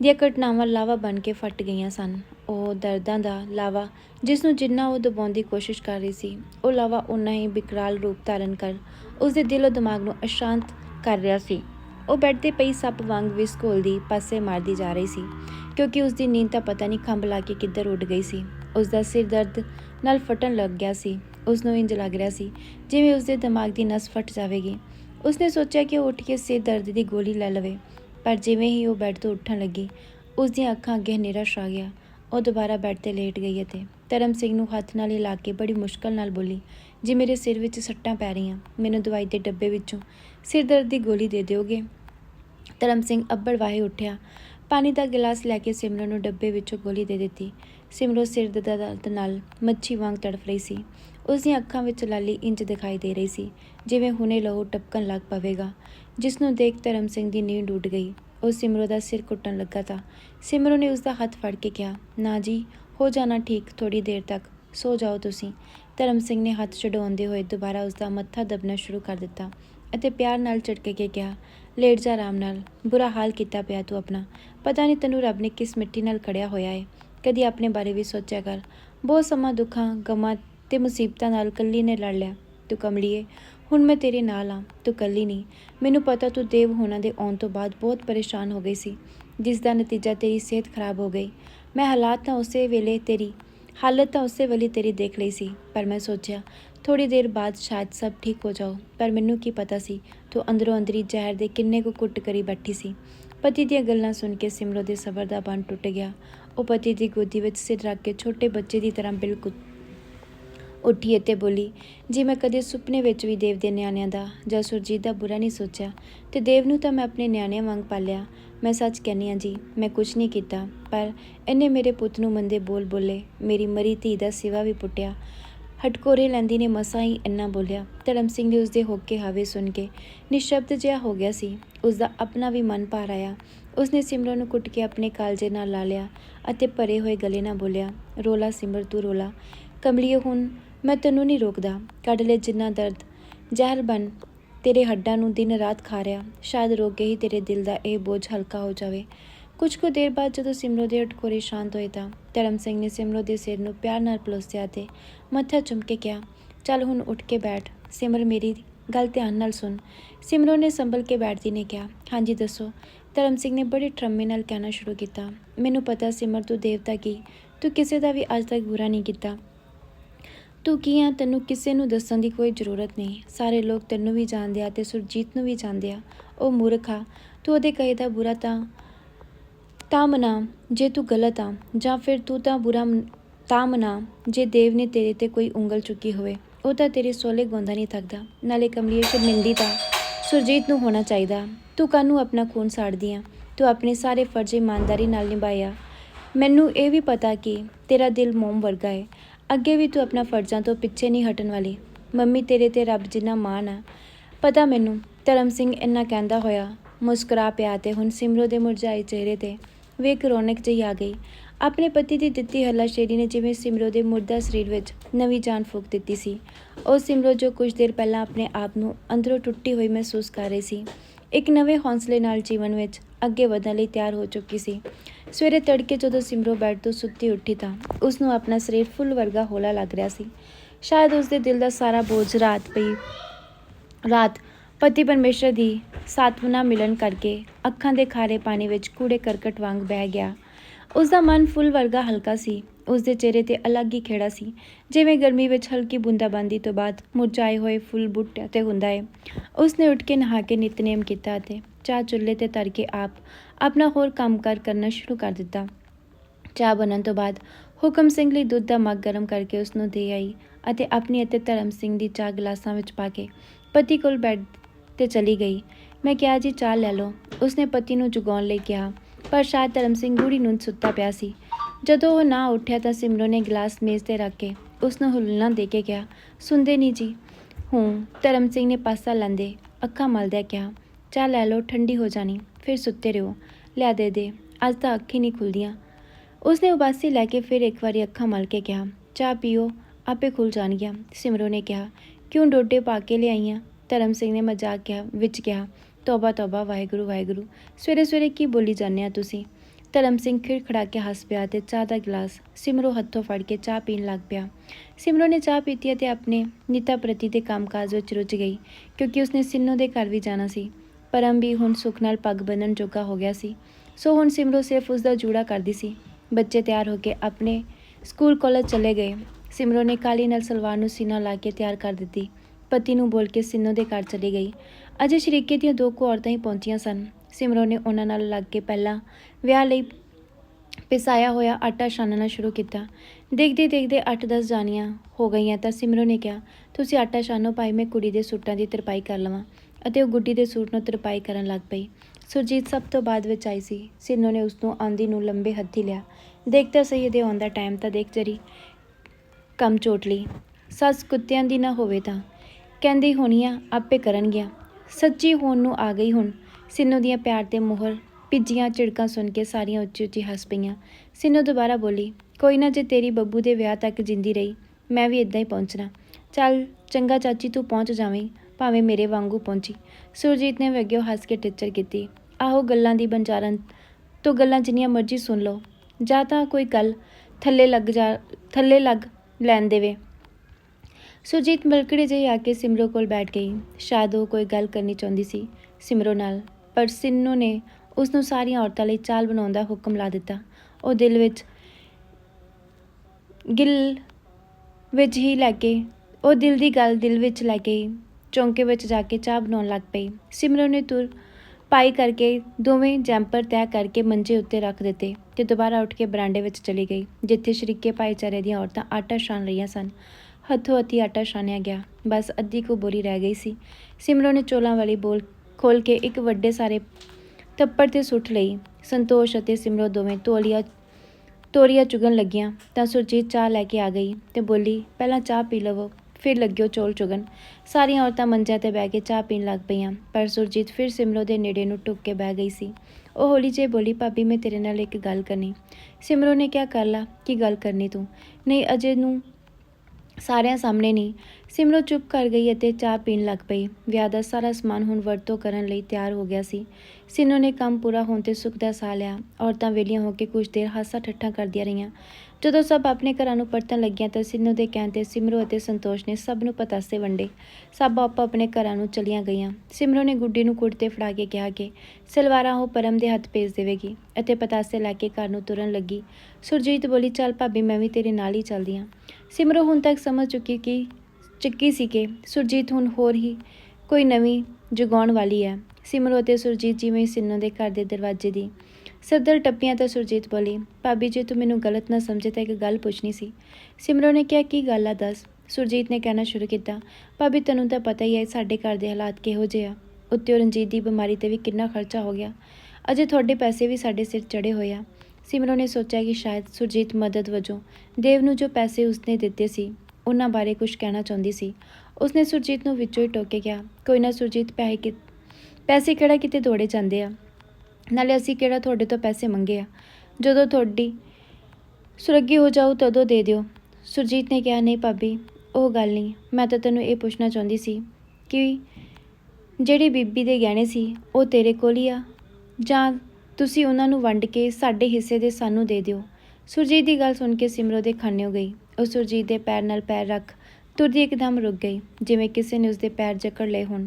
ਦੀਆਂ ਘਟਨਾਵਾਂ ਲਾਵਾ ਬਣ ਕੇ ਫਟ ਗਈਆਂ ਸਨ। ਉਹ ਦਰਦਾਂ ਦਾ ਲਾਵਾ, ਜਿਸ ਨੂੰ ਜਿੰਨਾ ਉਹ ਦਬਾਉਣ ਦੀ ਕੋਸ਼ਿਸ਼ ਕਰ ਰਹੀ ਸੀ, ਉਹ ਲਾਵਾ ਉਨਾ ਹੀ ਵਿਕਰਾਲ ਰੂਪ ਧਾਰਨ ਕਰ ਉਸਦੇ ਦਿਲ ਅਤੇ ਦਿਮਾਗ ਨੂੰ ਅਸ਼ਾਂਤ ਕਰ ਰਿਹਾ ਸੀ। ਉਹ ਬੈੱਡ ਤੇ ਪਈ ਸੱਪ ਵਾਂਗ ਵਿਸ ਘੋਲਦੀ ਪਾਸੇ ਮਾਰਦੀ ਜਾ ਰਹੀ ਸੀ, ਕਿਉਂਕਿ ਉਸਦੀ ਨੀਂਦ ਤਾਂ ਪਤਾ ਨਹੀਂ ਖੰਭ ਲਾ ਕੇ ਕਿੱਧਰ ਉੱਡ ਗਈ ਸੀ। ਉਸਦਾ ਸਿਰ ਦਰਦ ਨਾਲ ਫਟਣ ਲੱਗ ਗਿਆ ਸੀ। ਉਸ ਨੂੰ ਇੰਜ ਲੱਗ ਰਿਹਾ ਸੀ, ਜਿਵੇਂ ਉਸਦੇ ਦਿਮਾਗ ਦੀ ਨਸ ਫਟ ਜਾਵੇਗੀ। ਉਸਨੇ ਸੋਚਿਆ ਕਿ ਉਹ ਉੱਠ ਕੇ ਸਿਰ ਦਰਦ ਦੀ ਗੋਲੀ ਲੈ ਲਵੇ, ਪਰ ਜਿਵੇਂ ਹੀ ਉਹ ਬੈੱਡ ਤੋਂ ਉੱਠਣ ਲੱਗੀ ਉਸ ਦੀਆਂ ਅੱਖਾਂ ਅੱਗੇ ਹਨੇਰਾ ਛਾ ਗਿਆ। ਉਹ ਦੁਬਾਰਾ ਬੈੱਡ ਤੇ ਲੇਟ ਗਈ ਅਤੇ ਧਰਮ ਸਿੰਘ ਨੂੰ ਹੱਥ ਨਾਲ ਹਿਲਾ ਕੇ ਬੜੀ ਮੁਸ਼ਕਲ ਨਾਲ ਬੋਲੀ, ਜੀ ਮੇਰੇ ਸਿਰ ਵਿੱਚ ਸੱਟਾਂ ਪੈ ਰਹੀਆਂ, ਮੈਨੂੰ ਦਵਾਈ ਦੇ ਡੱਬੇ ਵਿੱਚੋਂ ਸਿਰ ਦਰਦ ਦੀ ਗੋਲੀ ਦੇ ਦਿਓਗੇ? ਧਰਮ ਸਿੰਘ ਅੱਬੜ ਵਾਹੇ ਉੱਠਿਆ। ਪਾਣੀ ਦਾ ਗਿਲਾਸ ਲੈ ਕੇ ਸਿਮਰਨ ਨੂੰ ਡੱਬੇ ਵਿੱਚੋਂ ਗੋਲੀ ਦੇ ਦਿੱਤੀ। ਸਿਮਰੋ ਸਿਰ ਦੇ ਦਰਦ ਨਾਲ ਮੱਛੀ ਵਾਂਗ ਤੜਫ ਰਹੀ ਸੀ। ਉਸ ਦੀਆਂ ਅੱਖਾਂ ਵਿੱਚ ਲਾਲੀ ਇੰਜ ਦਿਖਾਈ ਦੇ ਰਹੀ ਸੀ, ਜਿਵੇਂ ਹੁਣੇ ਲਹੂ ਟਪਕਣ ਲੱਗ ਪਵੇਗਾ। ਜਿਸ ਨੂੰ ਦੇਖ ਧਰਮ ਸਿੰਘ ਦੀ ਨੀਂਦ ਉੱਡ ਗਈ। ਉਹ ਸਿਮਰੋ ਦਾ ਸਿਰ ਕੁੱਟਣ ਲੱਗਾ ਤਾਂ ਸਿਮਰੋ ਨੇ ਉਸ ਦਾ ਹੱਥ ਫੜ ਕੇ ਕਿਹਾ, ਨਾ ਜੀ, ਹੋ ਜਾਣਾ ਠੀਕ ਥੋੜੀ ਦੇਰ ਤੱਕ, ਸੋ ਜਾਓ ਤੁਸੀਂ। ਧਰਮ ਸਿੰਘ ਨੇ ਹੱਥ ਛਡਾਉਂਦੇ ਹੋਏ ਦੁਬਾਰਾ ਉਸ ਦਾ ਮੱਥਾ ਦਬਣਾ ਸ਼ੁਰੂ ਕਰ ਦਿੱਤਾ ਅਤੇ ਪਿਆਰ ਨਾਲ ਝਟਕੇ ਕੇ ਕਿਹਾ, ਲੇਟ ਜਾ ਆਰਾਮ ਨਾਲ, ਬੁਰਾ ਹਾਲ ਕੀਤਾ ਪਿਆ ਤੂੰ ਆਪਣਾ। ਪਤਾ ਨਹੀਂ ਤੈਨੂੰ ਰੱਬ ਨੇ ਕਿਸ ਮਿੱਟੀ ਨਾਲ ਖੜਿਆ ਹੋਇਆ ਹੈ ਕਦੀ ਆਪਣੇ ਬਾਰੇ ਵੀ ਸੋਚਿਆ ਕਰ। ਬਹੁਤ ਸਮਾਂ ਦੁੱਖਾਂ, ਗਮਾਂ ਤੇ ਮੁਸੀਬਤਾਂ ਨਾਲ ਕੱਲੀ ਨੇ ਲੜ ਲਿਆ। ਤੂੰ ਕਮਲੀਏ, ਹੁਣ ਮੈਂ ਤੇਰੇ ਨਾਲ ਆ। ਤੂੰ ਕੱਲੀ ਨਹੀਂ। ਮੈਨੂੰ ਪਤਾ ਤੂੰ ਦੇਵ ਹੋਣਾ ਦੇ ਆਉਣ ਤੋਂ ਬਾਅਦ ਬਹੁਤ ਪਰੇਸ਼ਾਨ ਹੋ ਗਈ ਸੀ, ਜਿਸ ਦਾ ਨਤੀਜਾ ਤੇਰੀ ਸਿਹਤ ਖਰਾਬ ਹੋ ਗਈ। ਮੈਂ ਹਾਲਾਤ ਤਾਂ ਉਸੇ ਵੇਲੇ ਤੇਰੀ, ਹਾਲਤ ਤਾਂ ਉਸੇ ਵੇਲੇ ਤੇਰੀ ਦੇਖ ਲਈ ਸੀ, ਪਰ ਮੈਂ ਸੋਚਿਆ ਥੋੜੀ ਦੇਰ ਬਾਅਦ ਸ਼ਾਇਦ ਸਭ ਠੀਕ ਹੋ ਜਾਓ। ਪਰ ਮੈਨੂੰ ਕੀ ਪਤਾ ਸੀ, ਤੂੰ ਅੰਦਰੋਂ ਅੰਦਰੀ ਜ਼ਹਿਰ ਦੇ ਕਿੰਨੇ ਕੁ ਕੁੱਟ ਕਰੀ ਬੈਠੀ ਸੀ। ਪਤੀ ਦੀਆਂ ਗੱਲਾਂ ਸੁਣ ਕੇ ਸਿਮਰੋ ਦੇ ਸਬਰ ਦਾ ਬੰਨ ਟੁੱਟ ਗਿਆ। ਉਹ ਪਤੀ ਦੀ ਗੋਦੀ ਵਿੱਚ ਸਿਰ ਰੱਖ ਕੇ ਛੋਟੇ ਬੱਚੇ ਦੀ ਤਰ੍ਹਾਂ ਬਿਲਕੁਲ ਉੱਠੀ ਅਤੇ ਬੋਲੀ, ਜੇ ਮੈਂ ਕਦੇ ਸੁਪਨੇ ਵਿੱਚ ਵੀ ਦੇਵ ਦੇ ਨਿਆਣਿਆਂ ਦਾ ਜਾਂ ਸੁਰਜੀਤ ਦਾ ਬੁਰਾ ਨਹੀਂ ਸੋਚਿਆ, ਤੇ ਦੇਵ ਨੂੰ ਤਾਂ ਮੈਂ ਆਪਣੇ ਨਿਆਣਿਆਂ ਵਾਂਗ ਪਾਲਿਆ। ਮੈਂ ਸੱਚ ਕਹਿੰਦੀ ਹਾਂ ਜੀ, ਮੈਂ ਕੁਝ ਨਹੀਂ ਕੀਤਾ, ਪਰ ਇਹਨੇ ਮੇਰੇ ਪੁੱਤ ਨੂੰ ਮੰਦੇ ਬੋਲ ਬੋਲੇ, ਮੇਰੀ ਮਰੀ ਧੀ ਦਾ ਸਿਵਾ ਵੀ ਪੁੱਟਿਆ। ਹਟਕੋਰੇ ਲੈਂਦੀ ਨੇ ਮਸਾਂ ਹੀ ਇੰਨਾ ਬੋਲਿਆ। ਧਰਮ ਸਿੰਘ ਨੇ ਉਸਦੇ ਹੋਕੇ ਹਾਵੇ ਸੁਣ ਕੇ ਨਿਸ਼ਬਦ ਜਿਹਾ ਹੋ ਗਿਆ ਸੀ। ਉਸਦਾ ਆਪਣਾ ਵੀ ਮਨ ਭਾਰ ਆਇਆ। ਉਸਨੇ ਸਿਮਰਨ ਨੂੰ ਕੁੱਟ ਕੇ ਆਪਣੇ ਕਾਲਜੇ ਨਾਲ ਲਾ ਲਿਆ ਅਤੇ ਭਰੇ ਹੋਏ ਗਲੇ ਨਾਲ ਬੋਲਿਆ, ਰੋਲਾ ਸਿਮਰ ਤੂੰ ਰੋਲਾ। ਕਮਲੀਏ ਹੁਣ ਮੈਂ ਤੈਨੂੰ ਨਹੀਂ ਰੋਕਦਾ। ਕੱਢ ਲੈ ਜਿੰਨਾ ਦਰਦ। ਜ਼ਹਿਰ ਬਣ। ਤੇਰੇ ਹੱਡਾਂ ਨੂੰ ਦਿਨ ਰਾਤ ਖਾ ਰਿਹਾ। ਸ਼ਾਇਦ ਰੋਕ ਕੇ ਹੀ ਤੇਰੇ ਦਿਲ ਦਾ ਇਹ ਬੋਝ ਹਲਕਾ ਹੋ ਜਾਵੇ। ਕੁਝ ਕੁ ਦੇਰ ਬਾਅਦ ਜਦੋਂ ਸਿਮਰੋ ਦੇ ਅਟਕੋਰੇ ਸ਼ਾਂਤ ਹੋਏ ਤਾਂ ਧਰਮ ਸਿੰਘ ਨੇ ਸਿਮਰੋ ਦੇ ਸਿਰ ਨੂੰ ਪਿਆਰ ਨਾਲ ਪਲੋਸਿਆ ਤੇ ਮੱਥਾ ਚੁੰਮ ਕੇ ਕਿਹਾ, ਚੱਲ ਹੁਣ ਉੱਠ ਕੇ ਬੈਠ। ਸਿਮਰ, ਮੇਰੀ ਗੱਲ ਧਿਆਨ ਨਾਲ ਸੁਣ। ਸਿਮਰੋ ਨੇ ਸੰਭਲ ਕੇ ਬੈਠਦੀ ਨੇ ਕਿਹਾ, ਹਾਂਜੀ, ਦੱਸੋ। ਧਰਮ ਸਿੰਘ ਨੇ ਬੜੇ ਟਰਮੇ ਨਾਲ ਕਹਿਣਾ ਸ਼ੁਰੂ ਕੀਤਾ, ਮੈਨੂੰ ਪਤਾ ਸਿਮਰ ਤੂੰ ਦੇਵਤਾ ਕੀ। ਤੂੰ ਕਿਸੇ ਦਾ ਵੀ ਅੱਜ ਤੱਕ ਬੁਰਾ ਨਹੀਂ ਕੀਤਾ। ਤੂੰ ਕੀ ਆ? ਤੈਨੂੰ ਕਿਸੇ ਨੂੰ ਦੱਸਣ ਦੀ ਕੋਈ ਜ਼ਰੂਰਤ ਨਹੀਂ। ਸਾਰੇ ਲੋਕ ਤੈਨੂੰ ਵੀ ਜਾਣਦੇ ਆ ਤੇ ਸੁਰਜੀਤ ਨੂੰ ਵੀ ਜਾਣਦੇ ਆ। ਉਹ ਮੂਰਖ ਆ। ਤੂੰ ਉਹਦੇ ਕਹੇ ਦਾ ਬੁਰਾ ਤਾਂ ਤਾਂ ਮਨਾ, ਜੇ ਤੂੰ ਗਲਤ ਆ। ਜਾਂ ਫਿਰ ਤੂੰ ਤਾਂ ਬੁਰਾ ਤਾਂ ਮਨਾ, ਜੇ ਦੇਵ ਨੇ ਤੇਰੇ ਤੇ ਕੋਈ ਉਂਗਲ ਚੁੱਕੀ ਹੋਵੇ। ਉਹ ਤਾਂ ਤੇਰੇ ਸੋਲੇ ਗੋਂਦਾ ਨਹੀਂ ਥੱਕਦਾ। ਨਾਲੇ ਕਮਲੀਏ ਸ਼ਰਮਿੰਦੀ ਤਾਂ ਸੁਰਜੀਤ ਨੂੰ ਹੋਣਾ ਚਾਹੀਦਾ। ਤੂੰ ਕਾਹਨੂੰ ਆਪਣਾ ਖੂਨ ਸਾੜਦੀ ਆ? ਤੂੰ ਆਪਣੇ ਸਾਰੇ ਫਰਜ਼ ਇਮਾਨਦਾਰੀ ਨਾਲ ਨਿਭਾਇਆ। ਮੈਨੂੰ ਇਹ ਵੀ ਪਤਾ ਕਿ ਤੇਰਾ ਦਿਲ ਮੋਮ ਵਰਗਾ ਹੈ ਅੱਗੇ ਵੀ ਤੂੰ ਆਪਣਾ ਫਰਜ਼ਾਂ ਤੋਂ ਪਿੱਛੇ ਨਹੀਂ ਹਟਣ ਵਾਲੀ। ਮੰਮੀ ਤੇਰੇ ਤੇ ਰੱਬ ਜਿੰਨਾ ਮਾਣ ਆ। ਪਤਾ ਮੈਨੂੰ, ਧਰਮ ਸਿੰਘ ਇੰਨਾ ਕਹਿੰਦਾ ਹੋਇਆ, ਮੁਸਕਰਾ ਪਿਆ ਤੇ ਹੁਣ ਸਿਮਰੋ ਦੇ ਮੁਰਝਾਏ ਚਿਹਰੇ ਤੇ ਵੇਖ ਰੌਣਕ ਜਿਹੀ ਆ ਗਈ। ਆਪਣੇ ਪਤੀ ਦੀ ਦਿੱਤੀ ਹੱਲਾਸ਼ੇਰੀ ਨੇ ਜਿਵੇਂ ਸਿਮਰੋ ਦੇ ਮੁਰਦਾ ਸਰੀਰ ਵਿੱਚ ਨਵੀਂ ਜਾਨ ਫੂਕ ਦਿੱਤੀ ਸੀ, ਉਹ ਸਿਮਰੋ ਜੋ ਕੁਝ ਦੇਰ ਪਹਿਲਾਂ ਆਪਣੇ ਆਪ ਨੂੰ ਅੰਦਰੋਂ ਟੁੱਟੀ ਹੋਈ ਮਹਿਸੂਸ ਕਰ ਰਹੀ ਸੀ, ਇੱਕ ਨਵੇਂ ਹੌਸਲੇ ਨਾਲ ਜੀਵਨ ਵਿੱਚ ਅੱਗੇ ਵਧਣ ਲਈ ਤਿਆਰ ਹੋ ਚੁੱਕੀ ਸੀ। ਸਵੇਰੇ ਤੜਕੇ ਜਦੋਂ ਸਿਮਰੋ ਬੈੱਡ ਤੋਂ ਸੁੱਤੀ ਉੱਠੀ ਤਾਂ ਉਸ ਨੂੰ ਆਪਣਾ ਸਰੀਰ ਫੁੱਲ ਵਰਗਾ ਹੌਲਾ ਲੱਗ ਰਿਹਾ ਸੀ। ਸ਼ਾਇਦ ਉਸ ਦੇ ਦਿਲ ਦਾ ਸਾਰਾ ਬੋਝ ਰਾਤ ਪਈ, ਰਾਤ ਪਤੀ ਪਰਮੇਸ਼ਰ ਦੀ ਸਾਤਵਨਾ ਮਿਲਣ ਕਰਕੇ ਅੱਖਾਂ ਦੇ ਖਾਰੇ ਪਾਣੀ ਵਿੱਚ ਕੂੜੇ ਕਰਕਟ ਵਾਂਗ ਬਹਿ ਗਿਆ। ਉਸ ਦਾ ਮਨ ਫੁੱਲ ਵਰਗਾ ਹਲਕਾ ਸੀ। ਉਸ ਦੇ ਚਿਹਰੇ ਤੇ ਅਲੱਗ ਹੀ ਖੇੜਾ ਸੀ। ਜਿਵੇਂ ਗਰਮੀ ਵਿੱਚ ਹਲਕੀ ਬੂੰਦਾਬਾਂਦੀ ਤੋਂ ਬਾਅਦ ਮੁਰਝਾਏ ਹੋਏ ਫੁੱਲ ਬੂਟਿਆਂ ਤੇ ਹੁੰਦਾ ਹੈ ਉਸ ਨੇ ਉੱਠ ਕੇ ਨਹਾ ਕੇ ਨਿਤਨੇਮ ਕੀਤਾ ਅਤੇ ਚਾਹ ਚੁੱਲ੍ਹੇ ਤੇ ਧਰ ਕੇ ਆਪ ਆਪਣਾ ਹੋਰ ਕੰਮਕਾਰ ਕਰਨਾ ਸ਼ੁਰੂ ਕਰ ਦਿੱਤਾ। ਚਾਹ ਬਣਨ ਤੋਂ ਬਾਅਦ ਹੁਕਮ ਸਿੰਘ ਲਈ ਦੁੱਧ ਦਾ ਮੱਗ ਗਰਮ ਕਰਕੇ ਉਸ ਨੂੰ ਦੇ ਆਈ ਅਤੇ ਆਪਣੀ ਅਤੇ ਧਰਮ ਸਿੰਘ ਦੀ ਚਾਹ ਗਲਾਸਾਂ ਵਿੱਚ ਪਾ ਕੇ ਪਤੀ ਕੋਲ ਬੈੱਡ ਤੇ ਚਲੀ ਗਈ। ਮੈਂ ਕਿਹਾ, ਜੀ, ਚਾਹ ਲੈ ਲਓ। ਉਸਨੇ ਪਤੀ ਨੂੰ ਜਗਾਉਣ ਲਈ ਕਿਹਾ, ਪਰ ਸ਼ਾਇਦ ਧਰਮ ਸਿੰਘ ਗੂੜੀ ਨੂੰ ਸੁੱਤਾ ਪਿਆ ਸੀ। ਜਦੋਂ ਉਹ ਨਾ ਉੱਠਿਆ ਤਾਂ ਸਿਮਰੋ ਨੇ ਗਲਾਸ ਮੇਜ਼ ਤੇ ਰੱਖ ਕੇ ਉਸ ਨੂੰ ਹੁਲਣਾ ਦੇ ਕੇ ਕਿਹਾ, ਸੁਣਦੇ ਨਹੀਂ ਜੀ? ਹੂੰ। ਧਰਮ ਸਿੰਘ ਨੇ ਪਾਸਾ ਲੈਂਦੇ ਅੱਖਾਂ ਮਲਦਿਆਂ ਕਿਹਾ ਚਾਹ ਲੈ ਲਓ, ਠੰਡੀ ਹੋ ਜਾਣੀ, ਫਿਰ ਸੁੱਤੇ ਰਹੋ। ਲਿਆ ਦੇ ਦੇ, ਅੱਜ ਤਾਂ ਅੱਖੀ ਨਹੀਂ ਖੁੱਲਦੀਆਂ। ਉਸਨੇ ਉਬਾਸੀ ਲੈ ਕੇ ਫਿਰ ਇੱਕ ਵਾਰੀ ਅੱਖਾਂ ਮਲ ਕੇ ਕਿਹਾ, ਚਾਹ ਪੀਓ, ਆਪੇ ਖੁੱਲ ਜਾਣਗੀਆਂ। ਸਿਮਰੋ ਨੇ ਕਿਹਾ, ਕਿਉਂ ਡੋਡੇ ਪਾ ਕੇ ਲਿਆਈਆਂ? ਧਰਮ ਸਿੰਘ ਨੇ ਮਜ਼ਾਕ ਕਿਹਾ, ਵਿੱਚ ਕਿਹਾ, ਤੋਬਾ ਤੋਬਾ, ਵਾਹਿਗੁਰੂ ਵਾਹਿਗੁਰੂ। ਸਵੇਰੇ ਸਵੇਰੇ ਕੀ ਬੋਲੀ ਜਾਂਦੇ ਆ ਤੁਸੀਂ? ਧਰਮ ਸਿੰਘ ਖਿੜਖੜਾ ਕੇ ਹੱਸ ਪਿਆ ਤੇ ਚਾਹ ਦਾ ਗਲਾਸ ਸਿਮਰੋ ਹੱਥੋਂ ਫੜ ਕੇ ਚਾਹ ਪੀਣ ਲੱਗ ਪਿਆ। ਸਿਮਰੋ ਨੇ ਚਾਹ ਪੀਤੀ ਅਤੇ ਆਪਣੇ ਨਿਤਾ ਪ੍ਰਤੀ ਦੇ ਕੰਮਕਾਜ ਵਿੱਚ ਰੁੱਝ ਗਈ, ਕਿਉਂਕਿ ਉਸਨੇ ਸਿੰਨੋ ਦੇ ਘਰ ਵੀ ਜਾਣਾ ਸੀ। ਪਰਮ ਵੀ ਹੁਣ ਸੁੱਖ ਨਾਲ ਪੱਗ ਬੰਨਣ ਜੋਗਾ ਹੋ ਗਿਆ ਸੀ। ਸੋ ਹੁਣ ਸਿਮਰੋ ਸਿਰਫ ਉਸ ਦਾ ਜੂੜਾ ਕਰਦੀ ਸੀ। ਬੱਚੇ ਤਿਆਰ ਹੋ ਕੇ ਆਪਣੇ ਸਕੂਲ ਕਾਲਜ ਚਲੇ ਗਏ। ਸਿਮਰੋ ਨੇ ਕਾਲੀ ਨਾਲ ਸਲਵਾਰ ਨੂੰ ਸੀਨਾ ਲਾ ਕੇ ਤਿਆਰ ਕਰ ਦਿੱਤੀ। ਪਤੀ ਨੂੰ ਬੋਲ ਕੇ ਸਿੰਨੋ ਦੇ ਘਰ ਚਲੀ ਗਈ। ਅਜੇ ਸ਼ਰੀਕੇ ਦੀਆਂ ਦੋ ਕੁ ਔਰਤਾਂ ਹੀ ਪਹੁੰਚੀਆਂ ਸਨ। ਸਿਮਰੋ ਨੇ ਉਹਨਾਂ ਨਾਲ ਲੱਗ ਕੇ ਪਹਿਲਾਂ ਵਿਆਹ ਲਈ ਪਿਸਾਇਆ ਹੋਇਆ ਆਟਾ ਛਾਨਣਾ ਸ਼ੁਰੂ ਕੀਤਾ। ਦੇਖਦੇ ਦੇਖਦੇ 8-10 ਜਾਨੀਆਂ ਹੋ ਗਈਆਂ ਤਾਂ ਸਿਮਰੋ ਨੇ ਕਿਹਾ, ਤੁਸੀਂ ਆਟਾ ਛਾਨੋ ਭਾਈ ਮੈਂ ਕੁੜੀ ਦੇ ਸੂਟਾਂ ਦੀ ਤਰਪਾਈ ਕਰ ਲਵਾਂ। ਅਤੇ ਉਹ ਗੁੱਡੀ ਦੇ ਸੂਟ ਨੂੰ ਤਰਪਾਈ ਕਰਨ ਲੱਗ ਪਈ। ਸੁਰਜੀਤ ਸਭ ਤੋਂ ਬਾਅਦ ਵਿੱਚ ਆਈ ਸੀ। ਸਿੰਨੂ ਨੇ ਉਸ ਨੂੰ ਆਂਦੀ ਨੂੰ ਲੰਬੇ ਹੱਥੀ ਲਿਆ। ਦੇਖਦਾ ਸਹੀ ਇਹਦੇ ਆਉਂਦਾ ਟਾਈਮ ਤਾਂ ਦੇਖ ਜਰੀ। ਕੰਮ ਚੋਟ ਲਈ। ਸੱਸ ਕੁੱਤਿਆਂ ਦੀ ਨਾ ਹੋਵੇ ਤਾਂ। ਕਹਿੰਦੀ ਹੋਣੀ ਆ, ਆਪੇ ਕਰਨਗੀਆਂ। ਸੱਚੀ ਹੋਣ ਨੂੰ ਆ ਗਈ ਹੁਣ। ਸਿੰਨੋ ਦੀਆਂ ਪਿਆਰ ਤੇ ਮੋਹਰ, ਭਿੱਜੀਆਂ ਝਿੜਕਾਂ ਸੁਣ ਕੇ ਸਾਰੀਆਂ ਉੱਚੀ ਉੱਚੀ ਹੱਸ ਪਈਆਂ। ਸਿੰਨੋ ਦੁਬਾਰਾ ਬੋਲੀ, ਕੋਈ ਨਾ ਜੇ ਤੇਰੀ ਬੱਬੂ ਦੇ ਵਿਆਹ ਤੱਕ ਜਿੰਦੀ ਰਹੀ, ਮੈਂ ਵੀ ਇਦਾਂ ਹੀ ਪਹੁੰਚਣਾ। ਚੱਲ, ਚੰਗਾ ਚਾਚੀ ਤੂੰ ਪਹੁੰਚ ਜਾਵੇਂ। ਭਾਵੇਂ ਮੇਰੇ ਵਾਂਗੂ ਪਹੁੰਚੀ। ਸੁਰਜੀਤ ਨੇ ਵਗਿਓ ਹੱਸ ਕੇ ਟਿੱਚਰ ਕੀਤੀ। ਆਹੋ ਗੱਲਾਂ ਦੀ ਬੰਜਾਰਨ ਤੋਂ ਗੱਲਾਂ ਜਿੰਨੀਆਂ ਮਰਜ਼ੀ ਸੁਣ ਲਓ। ਜਾਂ ਤਾਂ ਕੋਈ ਗੱਲ ਥੱਲੇ ਲੱਗ ਜਾ, ਥੱਲੇ ਲੱਗ ਲੈਣ ਦੇਵੇ। ਸੁਰਜੀਤ ਮਲਕੜੇ ਜਿਹੀ ਆ ਕੇ ਸਿਮਰੋ ਕੋਲ ਬੈਠ ਗਈ। ਸ਼ਾਇਦ ਉਹ ਕੋਈ ਗੱਲ ਕਰਨੀ ਚਾਹੁੰਦੀ ਸੀ ਸਿਮਰੋ ਨਾਲ, ਪਰ ਸਿੰਨੂ ਨੇ ਉਸ ਨੂੰ ਸਾਰੀਆਂ ਔਰਤਾਂ ਲਈ ਚਾਲ ਬਣਾਉਣ ਦਾ ਹੁਕਮ ਲਾ ਦਿੱਤਾ। ਉਹ ਦਿਲ ਵਿੱਚ ਗਿਲ ਵਿੱਚ ਹੀ ਲੈ ਕੇ, ਉਹ ਦਿਲ ਦੀ ਗੱਲ ਦਿਲ ਵਿੱਚ ਲੈ ਕੇ ਚੌਂਕੇ ਵਿੱਚ ਜਾ ਕੇ ਚਾਹ ਬਣਾਉਣ ਲੱਗ ਪਈ। ਸਿਮਰਨ ਨੇ ਤੁਰ ਪਾਈ ਕਰਕੇ ਦੋਵੇਂ ਜੈਂਪਰ ਤੈਅ ਕਰਕੇ ਮੰਜੇ ਉੱਤੇ ਰੱਖ ਦਿੱਤੇ ਤੇ ਦੁਬਾਰਾ ਉੱਠ ਕੇ ਬਰਾਂਡੇ ਵਿੱਚ ਚਲੀ ਗਈ, ਜਿੱਥੇ ਸ਼ਰੀਕੇ ਭਾਈਚਾਰੇ ਦੀਆਂ ਔਰਤਾਂ ਆਟਾ ਛਾਣ ਰਹੀਆਂ ਸਨ। ਹੱਥੋਂ ਹੱਥੀ ਆਟਾ ਛਾਣਿਆ ਗਿਆ, ਬਸ ਅੱਧੀ ਕੁ ਬੋਰੀ ਰਹਿ ਗਈ ਸੀ। ਸਿਮਰਨ ਨੇ ਚੋਲਾਂ ਵਾਲੀ ਬੋਲ ਖੋਲ ਕੇ ਇੱਕ ਵੱਡੇ ਸਾਰੇ ਥੱਪੜ ਤੇ ਸੁੱਟ ਲਈ। ਸੰਤੋਸ਼ ਅਤੇ ਸਿਮਰੋ ਦੋਵੇਂ ਤੋਲੀਆ ਤੋਰੀਆਂ ਚੁਗਣ ਲੱਗੀਆਂ ਤਾਂ ਸੁਰਜੀਤ ਚਾਹ ਲੈ ਕੇ ਆ ਗਈ ਤੇ ਬੋਲੀ, ਪਹਿਲਾਂ ਚਾਹ ਪੀ ਲਵੋ। ਫਿਰ ਲੱਗਿਓ ਚੌਲ ਚੁਗਣ। ਸਾਰੀਆਂ ਔਰਤਾਂ ਮੰਜਿਆਂ ਤੇ ਬਹਿ ਕੇ ਚਾਹ ਪੀਣ ਲੱਗ ਪਈਆਂ, ਪਰ ਸੁਰਜੀਤ ਫਿਰ ਸਿਮਰੋ ਦੇ ਨੇੜੇ ਨੂੰ ਟੁੱਕ ਕੇ ਬਹਿ ਗਈ ਸੀ। ਉਹ ਹੌਲੀ ਜਿਹੀ ਬੋਲੀ, ਭਾਬੀ, ਮੈਂ ਤੇਰੇ ਨਾਲ ਇੱਕ ਗੱਲ ਕਰਨੀ। ਸਿਮਰੋ ਨੇ ਕਿਹਾ, ਕਰ ਲਾ, ਕੀ ਗੱਲ ਕਰਨੀ ਤੂੰ? ਨਹੀਂ, ਅਜੇ ਨੂੰ ਸਾਰਿਆਂ ਸਾਹਮਣੇ ਨਹੀਂ। ਸਿਮਰੋ ਚੁੱਪ ਕਰ ਗਈ ਅਤੇ ਚਾਹ ਪੀਣ ਲੱਗ ਪਈ। ਵਿਆਹ ਦਾ ਸਾਰਾ ਸਮਾਨ ਹੁਣ ਵਰਤੋਂ ਕਰਨ ਲਈ ਤਿਆਰ ਹੋ ਗਿਆ ਸੀ। ਸਿੰਨੋ ਨੇ ਕੰਮ ਪੂਰਾ ਹੋਣ ਤੇ ਸੁੱਖ ਦਾ ਸਾਹ ਲਿਆ। ਔਰਤਾਂ ਵੇਲੀਆਂ ਹੋ ਕੇ ਕੁਝ ਦੇਰ ਹਾਸਾ ਠੱਠਾ ਕਰਦੀਆਂ ਰਹੀਆਂ। ਜਦੋਂ ਸਭ ਆਪਣੇ ਘਰਾਂ ਨੂੰ ਪਰਤਣ ਲੱਗੀਆਂ ਤਾਂ ਸਿੰਨੋ ਦੇ ਕਹਿਣ ਤੇ ਸਿਮਰੋ ਅਤੇ ਸੰਤੋਸ਼ ਨੇ ਸਭ ਨੂੰ ਪਤਾਸੇ ਵੰਡੇ। ਸਭ ਆਪੋ ਆਪਣੇ ਘਰਾਂ ਨੂੰ ਚਲੀਆਂ ਗਈਆਂ। ਸਿਮਰੋ ਨੇ ਗੁੱਡੀ ਨੂੰ ਕੁੜਤੇ ਫੜਾ ਕੇ ਕਿਹਾ ਕਿ ਸਲਵਾਰਾਂ ਉਹ ਪਰਮ ਦੇ ਹੱਥ ਭੇਜ ਦੇਵੇਗੀ ਅਤੇ ਪਤਾਸੇ ਲੈ ਕੇ ਘਰ ਨੂੰ ਤੁਰਨ ਲੱਗੀ। ਸੁਰਜੀਤ ਬੋਲੀ, ਚੱਲ ਭਾਬੀ, ਮੈਂ ਵੀ ਤੇਰੇ ਨਾਲ ਹੀ ਚੱਲਦੀ ਹਾਂ ਸਿਮਰੋ ਹੁਣ ਤੱਕ ਸਮਝ ਚੁੱਕੀ ਕਿ, ਚੱਕੀ ਸੀ ਕਿ ਸੁਰਜੀਤ ਹੁਣ ਹੋਰ ਹੀ ਕੋਈ ਨਵੀਂ ਜਗਾਉਣ ਵਾਲੀ ਹੈ। ਸਿਮਰੋ ਅਤੇ ਸੁਰਜੀਤ ਜਿਵੇਂ ਹੀ ਦੇ ਘਰ ਦੇ ਦਰਵਾਜ਼ੇ ਦੀ ਸੱਦਰ ਟੱਪੀਆਂ ਤਾਂ ਸੁਰਜੀਤ ਬੋਲੀ, ਭਾਬੀ ਜੀ, ਤੂੰ ਮੈਨੂੰ ਗਲਤ ਨਾ ਸਮਝੇ ਤਾਂ ਇੱਕ ਗੱਲ ਪੁੱਛਣੀ ਸੀ। ਸਿਮਰੋ ਨੇ ਕਿਹਾ, ਕੀ ਗੱਲ ਆ, ਦੱਸ? ਸੁਰਜੀਤ ਨੇ ਕਹਿਣਾ ਸ਼ੁਰੂ ਕੀਤਾ, ਭਾਬੀ, ਤੈਨੂੰ ਤਾਂ ਪਤਾ ਹੀ ਹੈ, ਸਾਡੇ ਘਰ ਦੇ ਹਾਲਾਤ ਕਿਹੋ ਜਿਹੇ ਆ। ਉੱਤੇ ਉਹ ਰਣਜੀਤ ਦੀ ਬਿਮਾਰੀ ਤੇ ਵੀ ਕਿੰਨਾ ਖਰਚਾ ਹੋ ਗਿਆ। ਅਜੇ ਤੁਹਾਡੇ ਪੈਸੇ ਵੀ ਸਾਡੇ ਸਿਰ ਚੜੇ ਹੋਏ ਆ। ਸਿਮਰੋ ਨੇ ਸੋਚਿਆ ਕਿ ਸ਼ਾਇਦ ਸੁਰਜੀਤ ਮਦਦ ਵਜੋਂ ਦੇਵ ਨੂੰ ਜੋ ਪੈਸੇ ਉਸਨੇ ਦਿੱਤੇ ਸੀ, ਉਹਨਾਂ ਬਾਰੇ ਕੁਝ ਕਹਿਣਾ ਚਾਹੁੰਦੀ ਸੀ। ਉਸਨੇ ਸੁਰਜੀਤ ਨੂੰ ਵਿੱਚੋਂ ਹੀ ਟੋਕੇ ਗਿਆ ਕੋਈ ਨਾ ਸੁਰਜੀਤ, ਪੈਸੇ ਕਿ, ਪੈਸੇ ਕਿਹੜਾ ਕਿਤੇ ਦੌੜੇ ਜਾਂਦੇ ਆ? ਨਾਲੇ ਅਸੀਂ ਕਿਹੜਾ ਤੁਹਾਡੇ ਤੋਂ ਪੈਸੇ ਮੰਗੇ ਆ? ਜਦੋਂ ਤੁਹਾਡੀ ਸੁਰੱਗੀ ਹੋ ਜਾਊ, ਤਦੋਂ ਦੇ ਦਿਓ। ਸੁਰਜੀਤ ਨੇ ਕਿਹਾ, ਨਹੀਂ ਭਾਬੀ, ਉਹ ਗੱਲ ਨਹੀਂ। ਮੈਂ ਤਾਂ ਤੈਨੂੰ ਇਹ ਪੁੱਛਣਾ ਚਾਹੁੰਦੀ ਸੀ ਕਿ ਜਿਹੜੇ ਬੀਬੀ ਦੇ ਗਹਿਣੇ ਸੀ, ਉਹ ਤੇਰੇ ਕੋਲ ਹੀ ਆ? ਜਾਂ ਤੁਸੀਂ ਉਹਨਾਂ ਨੂੰ ਵੰਡ ਕੇ ਸਾਡੇ ਹਿੱਸੇ ਦੇ ਸਾਨੂੰ ਦੇ ਦਿਓ? ਸੁਰਜੀਤ ਦੀ ਗੱਲ ਸੁਣ ਕੇ ਸਿਮਰੋ ਦੇ ਖਾਨਿਓ ਗਈ। ਉਹ ਸੁਰਜੀਤ ਦੇ ਪੈਰ ਨਾਲ ਪੈਰ ਰੱਖ ਤੁਰਦੀ ਇੱਕਦਮ ਰੁਕ ਗਈ, ਜਿਵੇਂ ਕਿਸੇ ਨੇ ਉਸਦੇ ਪੈਰ ਜਕੜ ਲਏ ਹੋਣ।